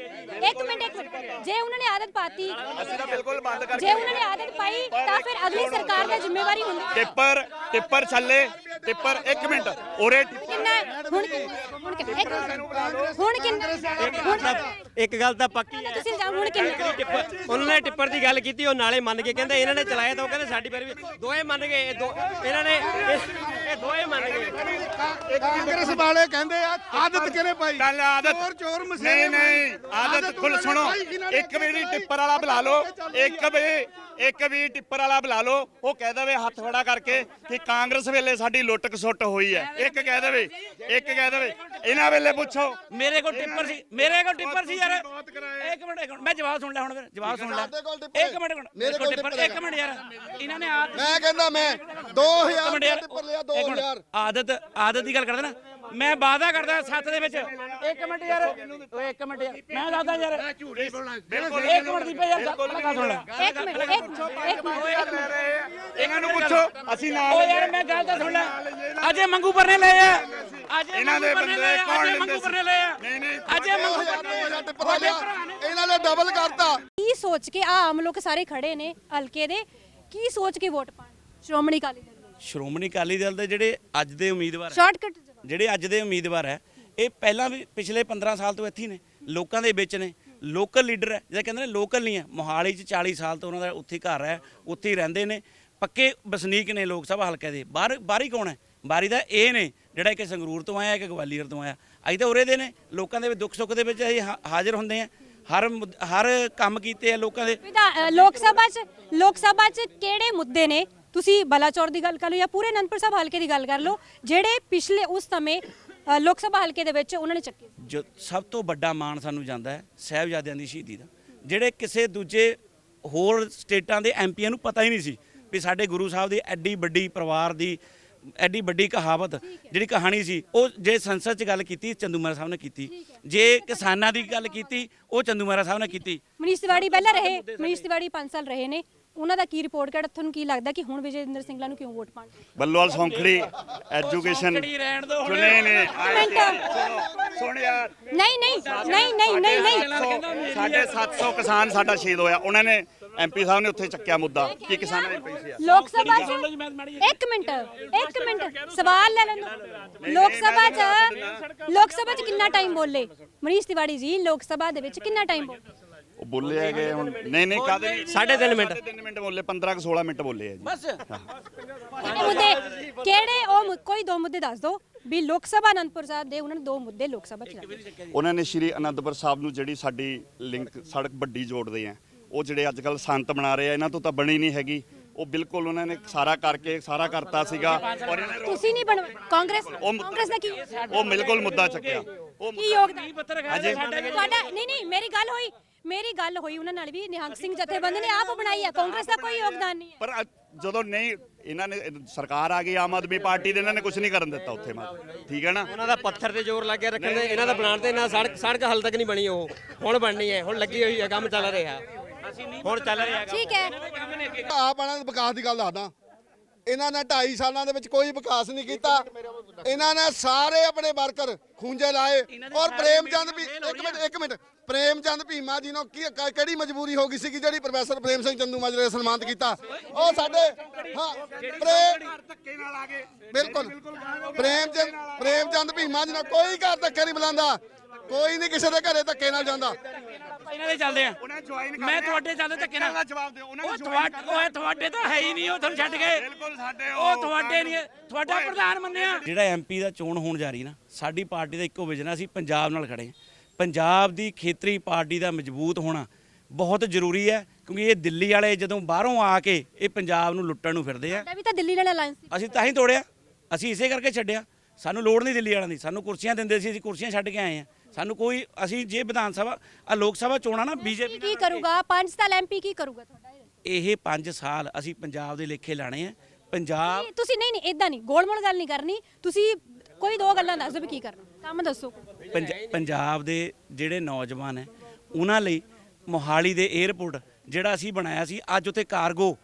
1 ਮਿੰਟ 1 ਮਿੰਟ। ਜੇ ਉਹਨਾਂ ਨੇ ਆਦਤ ਪਾਤੀ ਅਸੀਂ ਤਾਂ ਬਿਲਕੁਲ ਬੰਦ ਕਰਕੇ ਜੇ ਉਹਨਾਂ ਨੇ ਆਦਤ ਪਾਈ ਤਾਂ ਫਿਰ ਅਗਲੀ ਸਰਕਾਰ ਦਾ ਜ਼ਿੰਮੇਵਾਰੀ ਹੁੰਦੀ। ਟਿੱਪਰ ਟਿੱਪਰ ਚੱਲੇ ਟਿੱਪਰ 1 ਮਿੰਟ ਉਰੇ ਕਿੰਨਾ? ਹੈ? ਹੁਣ ਹੁਣ ਕਿੰਨਾ। ਹੁਣ ਕਿੰਨਾ? ਇੱਕ ਗੱਲ ਤਾਂ ਪੱਕੀ ਹੈ। ਤੁਸੀਂ ਜਾਓ ਹੁਣ ਕਿੰਨਾ? ਉਹਨਾਂ ਨੇ ਟਿੱਪਰ ਦੀ ਗੱਲ ਕੀਤੀ ਉਹ ਨਾਲੇ ਮੰਨ ਕੇ ਕਹਿੰਦੇ ਇਹਨਾਂ ਨੇ ਚਲਾਇਆ ਤਾਂ ਉਹ ਕਹਿੰਦੇ ਸਾਡੀ ਪਰ ਵੀ ਦੋਏ ਮੰਨ ਗਏ। ਇਹ ਦੋ ਇਹਨਾਂ ਨੇ ਇਹ- ਦੋਏ ਮੰਨ ਗਏ। ਕਾਂਗਰਸ ਵਾਲੇ ਕਹਿੰਦੇ ਆ ਆਦਤ ਕਿਹਨੇ ਪਾਈ? ਚੱਲ ਆਦਤ ਚੋਰ ਚੋਰ ਮਸੇਰੇ ਨਹੀਂ ਨਹੀਂ ਆਦਤ ਖੁੱਲ ਸੁਣੋ। ਇੱਕ ਵੀ ਟਿੱਪਰ ਵਾਲਾ ਬੁਲਾ ਲਓ। ਇੱਕ ਵੀ ਇੱਕ ਵੀ ਟਿੱਪਰ ਵਾਲਾ ਬੁਲਾ ਲਓ ਉਹ ਕਹਿ ਦੇਵੇ ਹੱਥ ਖੜਾ ਕਰਕੇ ਕਿ ਕਾਂਗਰਸ ਵੇਲੇ ਸਾਡੀ ਲੁੱਟ ਖਸੁੱਟ ਹੋਈ ਹੈ। ਇੱਕ ਕਹਿ ਦੇਵੇ ਇੱਕ ਕਹਿ ਦੇਵੇ ਇਹਨਾਂ ਵੇਲੇ ਪੁੱਛੋ। ਮੇਰੇ ਕੋਲ ਟਿੱਪਰ ਸੀ ਮੇਰੇ ਕੋਲ ਟਿੱਪਰ ਸੀ ਯਾਰ। ਇੱਕ ਮਿੰਟ ਇੱਕ ਮਿੰਟ ਮੈਂ ਜਵਾਬ ਸੁਣ ਲਿਆ ਹੁਣ ਫਿਰ ਜਵਾਬ ਸੁਣ ਟਿੱਪਰ ਇੱਕ ਮਿੰਟ ਮੇਰੇ ਕੋਲ ਟਿੱਪਰ ਇੱਕ ਮਿੰਟ ਯਾਰ। ਇਹਨਾਂ ਨੇ ਆਦਤ ਮੈਂ ਕਹਿੰਦਾ ਮੈਂ 2000 ਮਿੰਟ ਦਾ ਯਾਰ ਟਿੱਪਰ ਲਿਆ ਇੱਕ ਮਿੰਟ, 2000 ਆਦਤ ਆਦਤ ਦੀ ਗੱਲ ਕਰਦੇ ਨਾ। ਮੈਂ ਵਾਅਦਾ ਕਰਦਾ ਸੱਤ ਦੇ ਵਿੱਚ। ਇੱਕ ਮਿੰਟ ਯਾਰ ਓਏ ਇੱਕ ਮਿੰਟ ਯਾਰ ਮੈਂ ਦੱਸਦਾ ਯਾਰ। ਬਿਲਕੁਲ ਇੱਕ ਮਿੰਟ ਦੀ ਪਈ ਯਾਰ ਗੱਲ ਸੁਣ ਲੈ। ਇੱਕ ਮਿੰਟ ਇੱਕ ਮਿੰਟ ਇਹਨਾਂ ਨੂੰ ਪੁੱਛੋ। ਅਸੀਂ ਨਾਲ ਓ ਯਾਰ ਮੈਂ ਗੱਲ ਤਾਂ ਸੁਣ ਲੈ। ਅਜੇ ਮੰਗੂ ਪਰਨੇ ਲਏ ਆ। ਅਜੇ ਇਹਨਾਂ ਦੇ ਮੰਗੂ ਪਰਨੇ ਬੰਦੇ ਲਏ ਆ, ਕੌਣ ਅਜੇ ਲੈਂਦੇ ਮੰਗੂ ਸੀ? ਪਰਨੇ ਲਏ ਆ। ਨਹੀਂ ਨਹੀਂ ਅਜੇ ਮੰਗੂ 2000 ਪਰਨੇ ਲਏ ਆ। ਟਿੱਪਰ ਦਾ ਲਿਆ ਇਹਨਾਂ ਨੇ ਡਬਲ ਕਰਤਾ। ਕੀ ਸੋਚ ਕੇ ਆ ਆਮ ਲੋਕ ਸਾਰੇ ਖੜੇ ਨੇ ਹਲਕੇ ਦੇ? ਕੀ ਸੋਚ ਕੇ ਵੋਟ ਪਾਣ ਸ਼੍ਰੋਮਣੀ ਅਕਾਲੀ ਦਲ ਸ਼੍ਰੋਮਣੀ ਅਕਾਲੀ ਦਲ ਦੇ ਜਿਹੜੇ ਅੱਜ ਦੇ ਉਮੀਦਵਾਰ ਸ਼ਾਰਟਕਟ ਜਿਹੜੇ ਅੱਜ ਦੇ ਉਮੀਦਵਾਰ ਹੈ, ਇਹ ਪਹਿਲਾਂ ਵੀ ਪਿਛਲੇ 15 ਸਾਲ ਤੋਂ ਇੱਥੇ ਨੇ, ਲੋਕਾਂ ਦੇ ਵਿੱਚ ਨੇ ਲੋਕਲ ਲੀਡਰ ਹੈ ਜਿਹੜਾ ਕਹਿੰਦੇ ਨੇ ਲੋਕਲ ਨਹੀਂ ਹੈ, ਮੋਹਾਲੀ 'ਚ 40 ਸਾਲ ਤੋਂ ਉਹਨਾਂ ਦਾ ਉੱਥੇ ਘਰ ਹੈ, ਉੱਥੇ ਹੀ ਰਹਿੰਦੇ ਨੇ, ਪੱਕੇ ਵਸਨੀਕ ਨੇ ਲੋਕ ਸਭਾ ਹਲਕੇ ਦੇ, ਬਾਹਰ, ਬਾਹਰੀ ਕੌਣ ਹੈ? ਬਾਰੀ ਦਾ ਇਹ ਨੇ, ਜਿਹੜਾ ਕਿ ਸੰਗਰੂਰ ਤੋਂ ਆਇਆ ਕਿ ਗਵਾਲੀਅਰ ਤੋਂ ਆਇਆ, ਅਸੀਂ ਤਾਂ ਉਰੇ ਦੇ ਨੇ, ਲੋਕਾਂ ਦੇ ਦੁੱਖ ਸੁੱਖ ਦੇ ਵਿੱਚ ਅਸੀਂ ਹਾ- ਹਾਜ਼ਰ ਹੁੰਦੇ ਆ ਹਰ ਮੁੱਦ- ਹਰ ਕੰਮ ਕੀਤੇ ਆ ਲੋਕਾਂ ਦੇ। ਲੋਕ ਸਭਾ 'ਚ, ਲੋਕ ਸਭਾ 'ਚ ਕਿਹੜੇ ਮੁੱਦੇ ਨੇ? ਤੁਸੀਂ ਬਲਾਚੌਰ ਦੀ ਗੱਲ ਕਰ ਲਓ ਜਾਂ ਪੂਰੇ ਅਨੰਦਪੁਰ ਸਾਹਿਬ ਹਲਕੇ ਦੀ ਗੱਲ ਕਰ ਲਓ ਜਿਹੜੇ ਪਿਛਲੇ ਉਸ ਸਮੇਂ ਅ, ਲੋਕ ਸਭਾ ਹਲਕੇ ਦੇ ਵਿੱਚ ਉਹਨਾਂ ਨੇ ਚੱਕੇ ਸੀ। ਜੋ ਸਭ ਤੋਂ ਵੱਡਾ ਮਾਣ ਸਾਨੂੰ ਜਾਂਦਾ ਹੈ ਸਾਹਿਬਜ਼ਾਦਿਆਂ ਦੀ ਸ਼ਹੀਦੀ ਦਾ। ਜਿਹੜੇ ਕਿਸੇ ਦੂਜੇ ਹੋਰ ਸਟੇਟਾਂ ਦੇ ਐਮਪੀਆਂ ਨੂੰ ਪਤਾ ਹੀ ਨਹੀਂ ਸੀ ਵੀ ਸਾਡੇ ਗੁਰੂ ਸਾਹਿਬ ਦੀ ਐਡੀ ਵੱਡੀ ਪਰਿਵਾਰ ਦੀ ਐਡੀ ਵੱਡੀ ਕਹਾਵਤ ਜਿਹੜੀ ਕਹਾਣੀ ਸੀ ਉਹ ਜੇ ਸੰਸਦ 'ਚ ਗੱਲ ਕੀਤੀ ਚੰਦੂ ਮਹਾਰਾਜ ਸਾਹਿਬ ਨੇ ਕੀਤੀ। ਜੇ ਕਿਸਾਨਾਂ ਦੀ ਗੱਲ ਕੀਤੀ ਉਹ ਚੰਦੂ ਮਹਾਰਾਜ ਸਾਹਿਬ ਨੇ ਕੀਤੀ। ਮਨੀਸ਼ ਤਿਵਾੜੀ ਪਹਿਲਾਂ ਰਹੇ ਮਨੀਸ਼ ਤਿਵਾੜੀ 5 ਸਾਲ ਰਹੇ ਨੇ। ਉਹਨਾਂ ਦਾ ਕੀ ਰਿਪੋਰਟ ਕਾਰਡ ਤੁਹਾਨੂੰ ਕੀ ਲੱਗਦਾ ਕਿ ਹੁਣ ਵਿਜੇਂਦਰ ਸਿੰਘਲਾ ਨੂੰ ਕਿਉਂ ਵੋਟ ਪਾਣ ਬੱਲੋਵਾਲ ਸੌਂਖੜੀ ਐਜੂਕੇਸ਼ਨ ਸੌਂਖੜੀ ਰਹਿਣ ਦਿਓ ਹੁਣ। ਚੁਣੇ ਨੇ। ਮਿੰਟ। ਸੁਣ ਯਾਰ। ਨਹੀਂ ਨਹੀਂ ਨਹੀਂ ਨਹੀਂ ਨਹੀਂ ਨਹੀਂ। ਸਾਡੇ 700 ਕਿਸਾਨ ਸਾਡਾ ਸ਼ਹੀਦ ਹੋਇਆ। ਉਹਨਾਂ ਨੇ ਐਮਪੀ ਸਾਹਿਬ ਨੇ ਉੱਥੇ ਚੱਕਿਆ ਮੁੱਦਾ ਕਿ ਕਿਸਾਨਾਂ ਦੇ ਪੈਸੇ ਆ ਲੋਕ ਸਭਾ 'ਚ ਇੱਕ ਮਿੰਟ ਇੱਕ ਮਿੰਟ। ਸਵਾਲ ਲੈ ਲੈਣ। ਲੋਕ ਸਭਾ 'ਚ ਲੋਕ ਸਭਾ 'ਚ ਕਿੰਨਾ ਟਾਈਮ ਬੋਲੇ? ਮਨੀਸ਼ ਤਿਵਾੜੀ ਜੀ ਲੋਕ ਸਭਾ ਦੇ ਵਿੱਚ ਕਿੰਨਾ ਟਾਈਮ ਬੋਲੇ? ਬੋਲੇ ਹੈਗੇ ਹੁਣ? ਨਹੀਂ ਨਹੀਂ ਕਾਦੇ ਸਾਢੇ ਤਿੰਨ ਮਿੰਟ। 3 ਮਿੰਟ ਬੋਲੇ 15 ਕੁ 16 ਮਿੰਟ ਬੋਲੇ ਆ ਜੀ। ਬਸ। ਕਿਹੜੇ ਮੁੱਦੇ ਕਿਹੜੇ ਉਹ ਮੁ- ਕੋਈ ਦੋ ਮੁੱਦੇ ਦੱਸ ਦਿਓ ਵੀ ਲੋਕ ਸਭਾ ਅਨੰਦਪੁਰ ਸਾਹਿਬ ਦੇ ਉਹਨਾਂ ਨੇ ਦੋ ਮੁੱਦੇ ਲੋਕ ਸਭਾ 'ਚ ਰੱਖੇ ਉਹਨਾਂ ਨੇ ਸ਼੍ਰੀ ਅਨੰਦਪੁਰ ਸਾਹਿਬ ਨੂੰ ਜਿਹੜੀ ਸਾਡੀ ਲਿੰਕ ਸੜਕ ਵੱਡੀ ਜੋੜਦੇ ਆ। ਉਹ ਜਿਹੜੇ ਅੱਜ ਕੱਲ ਸੰਤ ਬਣਾ ਰਹੇ ਆ ਇਹਨਾਂ ਤੋਂ ਤਾਂ ਬਣੀ ਨਹੀਂ ਹੈਗੀ। ਉਹ ਬਿਲਕੁਲ ਉਹਨਾਂ ਨੇ ਸਾਰਾ ਕਰਕੇ ਸਾਰਾ ਕਰਤਾ ਸੀਗਾ। ਔਰ ਇਹਨਾਂ ਨੇ ਤੁਸੀਂ ਨਹੀਂ ਬਣ ਕਾਂਗਰਸ ਕਾਂਗਰਸ ਦਾ ਕੀ ਉਹ ਬਿਲਕੁਲ ਮੁੱਦਾ ਚੱਕਿਆ। ਉਹ ਕੀ ਯੋਗਦਾਨ। ਤੁਹਾਡਾ ਨਹੀਂ ਨਹੀਂ ਮੇਰੀ ਗੱਲ ਹੋਈ। ਮੇਰੀ ਗੱਲ ਹੋਈ ਉਹਨਾਂ ਨਾਲ ਵੀ ਨਿਹੰਗ ਸਿੰਘ ਜਥੇਬੰਦੀ ਨੇ ਆਪ ਬਣਾਈ ਹੈ ਕਾਂਗਰਸ ਦਾ ਕੋਈ ਯੋਗਦਾਨ ਨਹੀਂ ਹੈ। ਪਰ ਜਦੋਂ ਨਹੀਂ ਇਹਨਾਂ ਨੇ ਸਰਕਾਰ ਆ ਗਈ ਆਮ ਆਦਮੀ ਪਾਰਟੀ ਦੇ ਇਹਨਾਂ ਨੇ ਕੁਝ ਨਹੀਂ ਕਰਨ ਦਿੱਤਾ ਉੱਥੇ ਮਾ ਠੀਕ ਹੈ ਨਾ? ਉਹਨਾਂ ਦਾ ਪੱਥਰ ਤੇ ਜ਼ੋਰ ਲੱਗਿਆ ਰੱਖਣ ਦੇ ਇਹਨਾਂ ਦਾ ਬਣਾਉਣ ਤੇ ਨਾ ਸੜਕ ਸੜਕ ਹਾਲ ਤੱਕ ਨਹੀਂ ਬਣੀ ਉਹ। ਹੁਣ ਬਣਨੀ ਹੈ ਹੁਣ ਲੱਗੀ ਹੋਈ ਹੈ ਕੰਮ ਚੱਲ ਰਿਹਾ। ਹੁਣ ਚੱਲ ਰਿਹਾ। ਠੀਕ ਹੈ। ਆਪ ਆਣਾ ਵਿਕਾਸ ਦੀ ਗੱਲ ਦੱਸਦਾ। ਇਹਨਾਂ ਨੇ 2.5 ਸਾਲਾਂ ਦੇ ਵਿੱਚ ਕੋਈ ਵਿਕਾਸ ਨਹੀਂ ਕੀਤਾ। ਇਹਨਾਂ ਨੇ ਸਾਰੇ ਆਪਣੇ ਵਰਕਰ ਖੂੰਜੇ ਲਾਏ। ਔਰ ਪ੍ਰੇਮਚੰਦ ਵੀ ਇੱਕ ਮਿੰਟ ਇੱਕ ਮਿੰਟ। ਪ੍ਰੇਮਚੰਦ ਭੀਮਾ ਜੀ ਨੂੰ ਕੀ ਕਿਹੜੀ ਮਜਬੂਰੀ ਹੋ ਗਈ ਸੀ ਕਿ ਜਿਹੜੀ ਪ੍ਰੋਫੈਸਰ ਪ੍ਰੇਮ ਸਿੰਘ ਚੰਦੂ ਮਾਜਰੇ ਸਨਮਾਨਿਤ ਕੀਤਾ? ਉਹ ਸਾਡੇ ਹਾਂ ਪ੍ਰੇਮ ਧੱਕੇ ਨਾਲ ਆ ਗਏ ਬਿਲਕੁਲ ਪ੍ਰੇਮਚੰਦ ਪ੍ਰੇਮਚੰਦ ਭੀਮਾ ਜੀ ਨਾਲ ਕੋਈ ਘਰ ਧੱਕੇ ਨਹੀਂ ਬੁਲਾਉਂਦਾ। ਕੋਈ ਨਹੀਂ ਕਿਸੇ ਦੇ ਘਰੇ ਧੱਕੇ ਨਾਲ ਜਾਂਦਾ। ਇਹਨਾਂ ਦੇ ਚੱਲਦੇ ਆ। ਉਹਨਾਂ ਜੁਆਇਨ ਮੈਂ ਤੁਹਾਡੇ ਚੱਲਦੇ ਧੱਕੇ ਨਾਲ। ਦਾ ਜਵਾਬ ਦਿਓ ਉਹਨਾਂ ਉਹ ਤੁਹਾਡੇ ਉਹ ਤੁਹਾਡੇ ਤਾਂ ਹੈ ਹੀ ਨਹੀਂ ਉਹ ਤੁਹਾਨੂੰ ਛੱਡ ਗਏ ਬਿਲਕੁਲ ਸਾਡੇ ਉਹ ਤੁਹਾਡੇ ਨਹੀਂ ਤੁਹਾਡਾ ਪ੍ਰਧਾਨ ਮੰਨਿਆ। ਜਿਹੜਾ ਐਮਪੀ ਦਾ ਚੋਣ ਹੋਣ ਜਾ ਰਹੀ ਨਾ ਸਾਡੀ ਪਾਰਟੀ ਦਾ ਇੱਕੋ ਵਿਜ਼ਨ ਆ ਅਸੀਂ ਪੰਜਾਬ ਨਾਲ ਖੜੇ ਪੰਜਾਬ ਦੀ ਖੇਤਰੀ ਪਾਰਟੀ ਦਾ ਮਜ਼ਬੂਤ ਹੋਣਾ ਬਹੁਤ ਜ਼ਰੂਰੀ ਹੈ ਕਿਉਂਕਿ ਇਹ ਦਿੱਲੀ ਵਾਲੇ ਜਦੋਂ ਬਾਹਰੋਂ ਆ ਕੇ ਇਹ ਪੰਜਾਬ ਨੂੰ ਲੁੱਟਣ ਨੂੰ ਫਿਰਦੇ ਆ। ਵੀ ਤਾਂ ਦਿੱਲੀ ਨਾਲ ਅਲਾਈਅੰਸ ਸੀ। ਅਸੀਂ ਤਾਂ ਹੀ ਤੋੜਿਆ। ਅਸੀਂ ਇਸੇ ਕਰਕੇ ਛੱਡਿਆ। ਸਾਨੂੰ ਲੋੜ ਨਹੀਂ ਦਿੱਲੀ ਵਾਲਿਆਂ ਦੀ। ਸਾਨੂੰ ਕੁਰਸੀਆਂ ਦਿੰਦੇ ਸੀ ਅਸੀਂ ਕੁਰਸੀਆਂ ਛੱਡ ਕੇ ਆਏ ਆ ਸਾਨੂੰ ਕੋਈ ਅਸੀਂ ਜੇ ਵਿਧਾਨ ਸਭਾ ਆ ਲੋਕ ਸਭਾ ਚੋਣਾਂ ਨਾ ਬੀਜੇਪੀ ਕੀ ਕਰੂਗਾ? 5 ਸਾਲ ਐਮਪੀ ਕੀ ਕਰੂਗਾ ਤੁਹਾਡਾ? ਇਹ ਦੱਸੋ। ਇਹ 5 ਸਾਲ ਅਸੀਂ ਪੰਜਾਬ ਦੇ ਲੇਖੇ ਲਾਣੇ ਆ। ਪੰਜਾਬ ਨਹੀਂ, ਤੁਸੀਂ ਨਹੀਂ ਨਹੀਂ ਇਦਾਂ ਨਹੀਂ। ਗੋਲਮੋਲ ਗੱਲ ਨਹੀਂ ਕਰਨੀ। ਤੁਸੀਂ ਕੋਈ ਦੋ ਗੱਲਾਂ ਦੱਸ ਦਿਓ ਵੀ ਕੀ ਕਰਨਾ। ਕੰਮ ਦੱਸੋ। ਪੰਜ- ਪੰਜਾਬ ਦੇ ਜਿਹੜੇ ਨੌਜਵਾਨ ਹੈ ਉਹਨਾਂ ਲਈ ਮੋਹਾਲੀ ਦੇ 에ਅਰਪੋਰਟ ਜਿਹੜਾ ਅਸੀਂ ਬਣਾਇਆ ਸੀ ਅੱਜ ਉੱਥੇ ਕਾਰਗੋ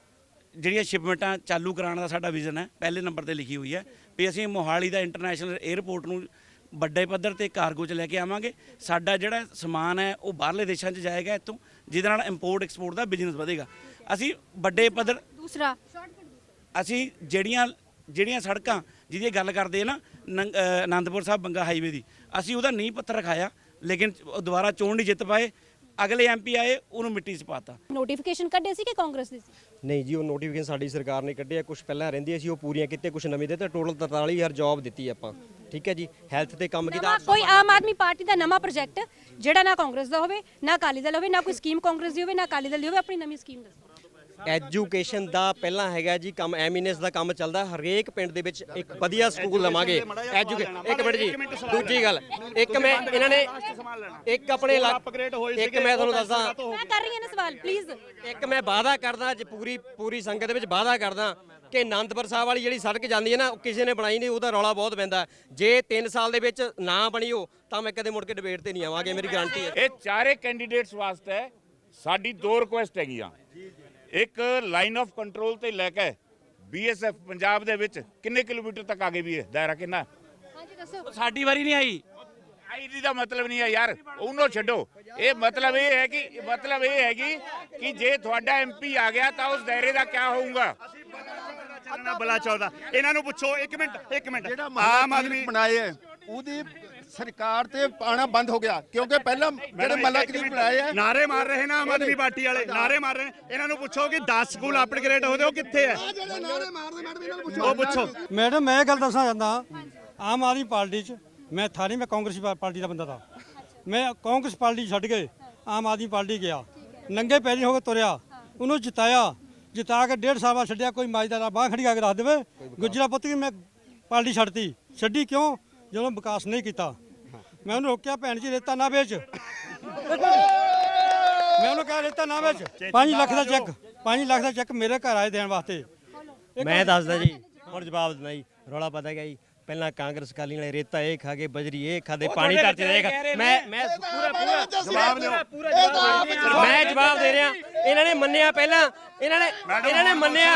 ਜਿਹੜੀਆਂ ਸ਼ਿਪਮੈਂਟਾਂ ਚਾਲੂ ਕਰਾਉਣ ਦਾ ਸਾਡਾ ਵਿਜ਼ਨ ਹੈ ਪਹਿਲੇ ਨੰਬਰ ਤੇ ਲਿਖੀ ਹੋਈ ਹੈ ਵੀ ਅਸੀਂ ਮੋਹਾਲੀ ਦਾ ਇੰਟਰਨੈਸ਼ਨਲ 에ਅਰਪੋਰਟ ਨੂੰ ਵੱਡੇ ਪੱਧਰ ਤੇ ਕਾਰਗੋ 'ਚ ਲੈ ਕੇ ਆਵਾਂਗੇ। ਸਾਡਾ ਜਿਹੜਾ ਸਮਾਨ ਹੈ ਉਹ ਬਾਹਰਲੇ ਦੇਸ਼ਾਂ 'ਚ ਜਾਏਗਾ ਇੱਥੋਂ ਜਿਹਦੇ ਨਾਲ ਇੰਪੋਰਟ ਐਕਸਪੋਰਟ ਦਾ ਬਿਜ਼ਨਸ ਵਧੇਗਾ। ਅਸੀਂ ਵੱਡੇ ਪੱਧਰ ਦੂਸਰਾ। ਅਸੀਂ ਜਿਹੜੀਆਂ ਜਿਹੜੀਆਂ ਸੜਕਾਂ ਜਿਹਦੀ ਗੱਲ ਕਰਦੇ ਆ ਨਾ ਨੰਗ- ਆਨੰਦਪੁਰ ਸਾਹਿਬ ਬੰਗਾ ਹਾਈਵੇ ਦੀ ਅਸੀਂ ਉਹਦਾ ਨੀਂਹ ਪੱਥਰ ਰਖਾਇਆ ਲੇਕਿਨ ਉਹ ਦੁਬਾਰਾ ਚੋਣ ਨਹੀਂ ਜਿੱਤ ਪਾਏ। ਅਗਲੇ ਐਮਪੀ ਆਏ ਉਹਨੂੰ ਮਿੱਟੀ 'ਚ ਪਾਤਾ। ਨੋਟੀਫਿਕੇਸ਼ਨ ਕੱਢੇ ਸੀ ਕਿ ਕਾਂਗਰਸ ਦੇ ਸੀ? ਨਹੀਂ ਜੀ ਉਹ ਨੋਟੀਫਿਕੇਸ਼ਨ ਸਾਡੀ ਸਰਕਾਰ ਨੇ ਕੱਢਿਆ ਕੁਝ ਪਹਿਲਾਂ ਰਹਿੰਦੀਆਂ ਸੀ ਉਹ ਪੂਰੀਆਂ ਕੀਤੇ ਕੁਝ ਨਵੇਂ ਦੇ ਤੇ ਟੋਟਲ 43000 ਜੌਬ ਦਿੱਤੀ ਆਪਾਂ। ਠੀਕ ਹੈ ਜੀ ਹੈਲਥ ਤੇ ਕੰਮ ਕੀਤਾ ਨਵਾਂ ਕੋਈ ਆਮ ਆਦਮੀ ਪਾਰਟੀ ਦਾ ਨਵਾਂ ਪ੍ਰੋਜੈਕਟ ਜਿਹੜਾ ਨਾ ਕਾਂਗਰਸ ਦਾ ਹੋਵੇ ਨਾ ਅਕਾਲੀ ਦਲ ਹੋਵੇ ਨਾ ਕੋਈ ਸਕੀਮ ਕਾਂਗਰਸ ਦੀ ਹੋਵੇ ਨਾ ਅਕਾਲੀ ਦਲ ਦੀ ਹੋਵੇ ਆਪਣੀ ਨਵੀਂ ਸਕੀਮ ਦੱਸੋ। ਐਜੂਕੇਸ਼ਨ ਦਾ ਪਹਿਲਾਂ ਹੈਗਾ ਜੀ ਕੰਮ ਐਮੀਨੈਂਸ ਦਾ ਕੰਮ ਚੱਲਦਾ। ਹਰੇਕ ਪਿੰਡ ਦੇ ਵਿੱਚ ਇੱਕ ਵਧੀਆ ਸਕੂਲ ਲਵਾਂਗੇ। ਐਜੂਕੇ ਇੱਕ ਮਿੰਟ ਜੀ ਦੂਜੀ ਗੱਲ ਇੱਕ ਮੈਂ ਇਹਨਾਂ ਨੇ ਇੱਕ ਆਪਣੇ ਇਲਾਕ- ਇੱਕ ਮੈਂ ਤੁਹਾਨੂੰ ਦੱਸਦਾ। ਮੈਂ ਕਰ ਰਹੀ ਹਾਂ ਨਾ ਸਵਾਲ ਪਲੀਜ਼ ਇੱਕ ਮੈਂ ਵਾਅਦਾ ਕਰਦਾ ਅੱਜ ਪੂਰੀ ਪੂਰੀ ਸੰਗਤ ਦੇ ਵਿੱਚ ਵਾਅਦਾ ਕਰਦਾ ਕਿ ਆਨੰਦਪੁਰ ਸਾਹਿਬ ਵਾਲੀ ਜਿਹੜੀ ਸੜਕ ਜਾਂਦੀ ਹੈ ਨਾ ਉਹ ਕਿਸੇ ਨੇ ਬਣਾਈ ਨਹੀਂ ਉਹਦਾ ਰੌਲਾ ਬਹੁਤ ਪੈਂਦਾ। ਜੇ 3 ਸਾਲ ਦੇ ਵਿੱਚ ਨਾ ਬਣੀ ਉਹ ਤਾਂ ਮੈਂ ਕਦੇ ਮੁੜ ਕੇ ਡਿਬੇਟ ਤੇ ਨਹੀਂ ਆਵਾਂਗੇ ਮੇਰੀ ਗਾਰੰਟੀ ਹੈ। ਇਹ ਚਾਰੇ ਕੈਂਡੀਡੇਟਸ ਵਾਸਤੇ ਸਾਡੀ ਦੋ ਰਿਕੁਐਸਟ ਹੈਗੀਆਂ। ਇੱਕ ਲਾਈਨ ਆਫ ਕੰਟਰੋਲ ਤੇ ਲੈ ਕੇ ਬੀਐਸਐਫ ਪੰਜਾਬ ਦੇ ਵਿੱਚ ਕਿੰਨੇ ਕਿਲੋਮੀਟਰ ਤੱਕ ਆਗੇ ਵੀ ਹੈ ਦਾਇਰਾ ਕਿੰਨਾ? ਹਾਂਜੀ ਦੱਸੋ। ਸਾਡੀ ਵਾਰੀ ਨਹੀਂ ਆਈ। ਆਈਡੀ ਦਾ ਮਤਲਬ ਨਹੀਂ ਹੈ ਯਾਰ ਉਹਨੂੰ ਛੱਡੋ। ਇਹ ਮਤਲਬ ਇਹ ਹੈ ਕਿ ਮਤਲਬ ਇਹ ਹੈਗੀ ਕਿ ਜੇ ਤੁਹਾਡਾ ਐਮਪੀ ਆ ਗਿਆ ਤਾਂ ਉਸ ਦਾਇਰੇ ਦਾ ਕੀ ਹੋਊਗਾ? ਬਲਾ ਚੌਦਾ ਇਹਨਾਂ ਨੂੰ ਪੁੱਛੋ ਇੱਕ ਮਿੰਟ ਇੱਕ ਮਿੰਟ। ਜਿਹੜਾ ਆਮ ਆਦਮੀ ਬਣਾਏ ਹੈ ਉਹਦੀ ਸਰਕਾਰ ਤੇ ਆਣਾ ਬੰਦ ਹੋ ਗਿਆ ਕਿਉਂਕਿ ਪਹਿਲਾਂ ਜਿਹੜੇ ਮੱਲਾ ਕਲੀਪ ਬਣਾਏ ਹੈ ਨਾਰੇ ਮਾਰ ਰਹੇ ਨਾ ਆਮ ਆਦਮੀ ਪਾਰਟੀ ਵਾਲੇ ਨਾਰੇ ਮਾਰ ਰਹੇ ਨੇ। ਇਹਨਾਂ ਨੂੰ ਪੁੱਛੋ ਕਿ 10 ਸਕੂਲ ਅਪਗ੍ਰੇਡ ਹੋਦੇ ਉਹ ਕਿੱਥੇ ਹੈ ਜਿਹੜੇ ਨਾਰੇ ਮਾਰਦੇ ਮੈਡਮ ਇਹਨਾਂ ਨੂੰ ਉਹ ਪੁੱਛੋ। ਮੈਡਮ ਮੈਂ ਗੱਲ ਦੱਸਣਾ ਚਾਹੁੰਦਾ ਆਮ ਆਦਮੀ ਪਾਰਟੀ 'ਚ ਮੈਂ ਥਾਰੀ ਮੈਂ ਕਾਂਗਰਸੀ ਪਾਰਟੀ ਦਾ ਬੰਦਾ ਤਾਂ। ਮੈਂ ਕਾਂਗਰਸ ਪਾਰਟੀ ਛੱਡ ਕੇ ਆਮ ਆਦਮੀ ਪਾਰਟੀ ਗਿਆ। ਨੰਗੇ ਪੈਰੀ ਹੋ ਕੇ ਤੁਰਿਆ ਉਹਨੂੰ ਜਿਤਾਇਆ। ਜਿਤਾ ਕੇ ਡੇਢ ਸਾਲ ਬਾਅਦ ਛੱਡਿਆ ਕੋਈ ਮਾਜਦਾਰਾ ਬਾਹ ਖੜੀ ਕਰਕੇ ਰੱਖ ਦੇਵੇ। ਗੁਜਰਾ ਪੁੱਤ ਵੀ ਮੈਂ ਪਾਰਟੀ ਛੱਡਤੀ। ਛੱਡੀ ਕਿਉਂ? ਜਦੋਂ ਵਿਕਾਸ ਨਹੀਂ ਕੀਤਾ ਮੈਂ ਉਹਨੂੰ ਰੋਕਿਆ ਭੈਣ ਜੀ ਰੇਤਾ ਨਾ ਵੇਚ। ਮੈਂ ਉਹਨੂੰ ਕਿਹਾ ਰੇਤਾ ਨਾ ਵੇਚ 5 ਲੱਖ ਦਾ ਚੈੱਕ 5 ਲੱਖ ਦਾ ਚੈੱਕ ਮੇਰੇ ਘਰ ਆਏ ਦੇਣ ਵਾਸਤੇ। ਮੈਂ ਦੱਸਦਾ ਜੀ ਹੁਣ ਜਵਾਬ ਦਿੰਦਾ ਜੀ ਰੌਲਾ ਪਤਾ ਗਿਆ ਜੀ। ਪਹਿਲਾਂ ਕਾਂਗਰਸ ਕਾਲੀ ਵਾਲੇ ਰੇਤਾ ਇਹ ਖਾ ਕੇ ਬਜਰੀ ਇਹ ਖਾਦੇ ਪਾਣੀ ਧਰਤੀ ਦੇ ਖਾ ਮੈਂ ਮੈਂ ਪੂਰਾ ਪੂਰਾ ਜਵਾਬ ਦਿਓ। ਮੈਂ ਜਵਾਬ ਦੇ ਰਿਹਾ। ਇਹਨਾਂ ਨੇ ਮੰਨਿਆ ਪਹਿਲਾਂ। ਇਹਨਾਂ ਨੇ ਇਹਨਾਂ ਨੇ ਮੰਨਿਆ।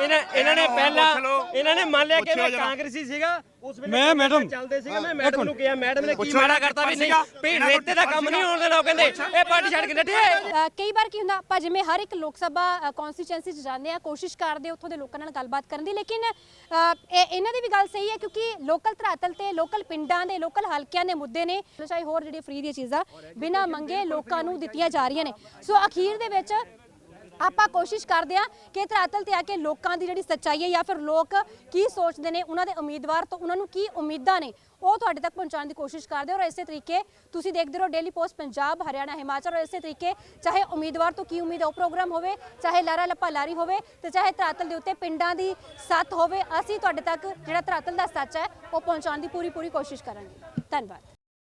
ਇਹਨਾਂ ਇਹਨਾਂ ਨੇ ਪਹਿਲਾਂ ਇਹਨਾਂ ਨੇ ਮੰਨ ਲਿਆ ਕਿ ਮੈਂ ਕਾਂਗਰਸੀ ਸੀਗਾ। ਉਸ ਵੇਲੇ ਮੈਂ ਮੈਡਮ ਚੱਲਦੇ ਸੀਗਾ ਮੈਂ ਮੈਡਮ ਨੂੰ ਕਿਹਾ ਮੈਡਮ ਨੇ ਕੀ ਮਾੜਾ ਕਰਤਾ ਵੀ ਨਹੀਂ। ਵੀ ਰੇਤੇ ਦਾ ਕੰਮ ਨਹੀਂ ਹੋਣ ਦੇਣਾ ਉਹ ਕਹਿੰਦੇ ਇਹ ਪਾਰਟੀ ਛੱਡ ਕੇ ਨੱਠੇ ਕਈ ਵਾਰ ਕੀ ਹੁੰਦਾ ਆਪਾਂ ਜਿਵੇਂ ਹਰ ਇੱਕ ਲੋਕ ਸਭਾ ਕਨਸਟੀਚੁਐਂਸੀ ਚ ਜਾਂਦੇ ਆ ਕੋਸ਼ਿਸ਼ ਕਰਦੇ ਉੱਥੋਂ ਦੇ ਲੋਕਾਂ ਨਾਲ ਗੱਲਬਾਤ ਕਰਨ ਦੀ ਲੇਕਿਨ ਇਹਨਾਂ ਦੀ ਵੀ ਗੱਲ ਸਹੀ ਹੈ ਕਿਉਂਕਿ ਲੋਕਲ ਧਰਾਤਲ ਤੇ ਲੋਕਲ ਪਿੰਡਾਂ ਦੇ ਲੋਕਲ ਹਲਕਿਆਂ ਦੇ ਮੁੱਦੇ ਨੇ ਚਾਹੇ ਹੋਰ ਜਿਹੜੀ ਫ੍ਰੀ ਦੀਆਂ ਚੀਜ਼ਾਂ ਬਿਨਾਂ ਮੰਗੇ ਲੋਕਾਂ ਨੂੰ ਦਿੱਤੀਆਂ ਜਾ ਰਹੀਆਂ ਨੇ। ਸੋ ਅਖੀਰ ਦੇ ਵਿੱਚ ਆਪਾਂ ਕੋਸ਼ਿਸ਼ ਕਰਦੇ ਆ ਕਿ ਧਰਾਤਲ ਤੇ ਆ ਕੇ ਲੋਕਾਂ ਦੀ ਜਿਹੜੀ ਸੱਚਾਈ ਹੈ ਜਾਂ ਫਿਰ ਲੋਕ ਕੀ ਸੋਚਦੇ ਨੇ, ਉਹਨਾਂ ਦੇ ਉਮੀਦਵਾਰ ਤੋਂ ਉਹਨਾਂ ਨੂੰ ਕੀ ਉਮੀਦਾਂ ਨੇ, ਉਹ ਤੁਹਾਡੇ ਤੱਕ ਪਹੁੰਚਾਉਣ ਦੀ ਕੋਸ਼ਿਸ਼ ਕਰਦੇ ਔਰ ਇਸੇ ਤਰੀਕੇ ਤੁਸੀਂ ਦੇਖਦੇ ਰਹੋ ਡੇਲੀ ਪੋਸਟ ਪੰਜਾਬ, ਹਰਿਆਣਾ, ਹਿਮਾਚਲ। ਔਰ ਇਸੇ ਤਰੀਕੇ ਚਾਹੇ ਉਮੀਦਵਾਰ ਤੋਂ ਕੀ ਉਮੀਦ ਉਹ ਪ੍ਰੋਗਰਾਮ ਹੋਵੇ, ਚਾਹੇ ਲਾਰਾ ਲੱਪਾ ਲਾਰੀ ਹੋਵੇ ਤੇ ਚਾਹੇ ਧਰਾਤਲ ਦੇ ਉੱਤੇ ਪਿੰਡਾਂ ਦੀ ਸੱਤ ਹੋਵੇ, ਅਸੀਂ ਤੁਹਾਡੇ ਤੱਕ ਜਿਹੜਾ ਧਰਾਤਲ ਦਾ ਸੱਚ ਹੈ, ਉਹ ਪਹੁੰਚਾਉਣ ਦੀ ਪੂਰੀ ਪੂਰੀ ਕੋਸ਼ਿਸ਼ ਕਰਾਂਗੇ। ਧੰਨਵਾਦ।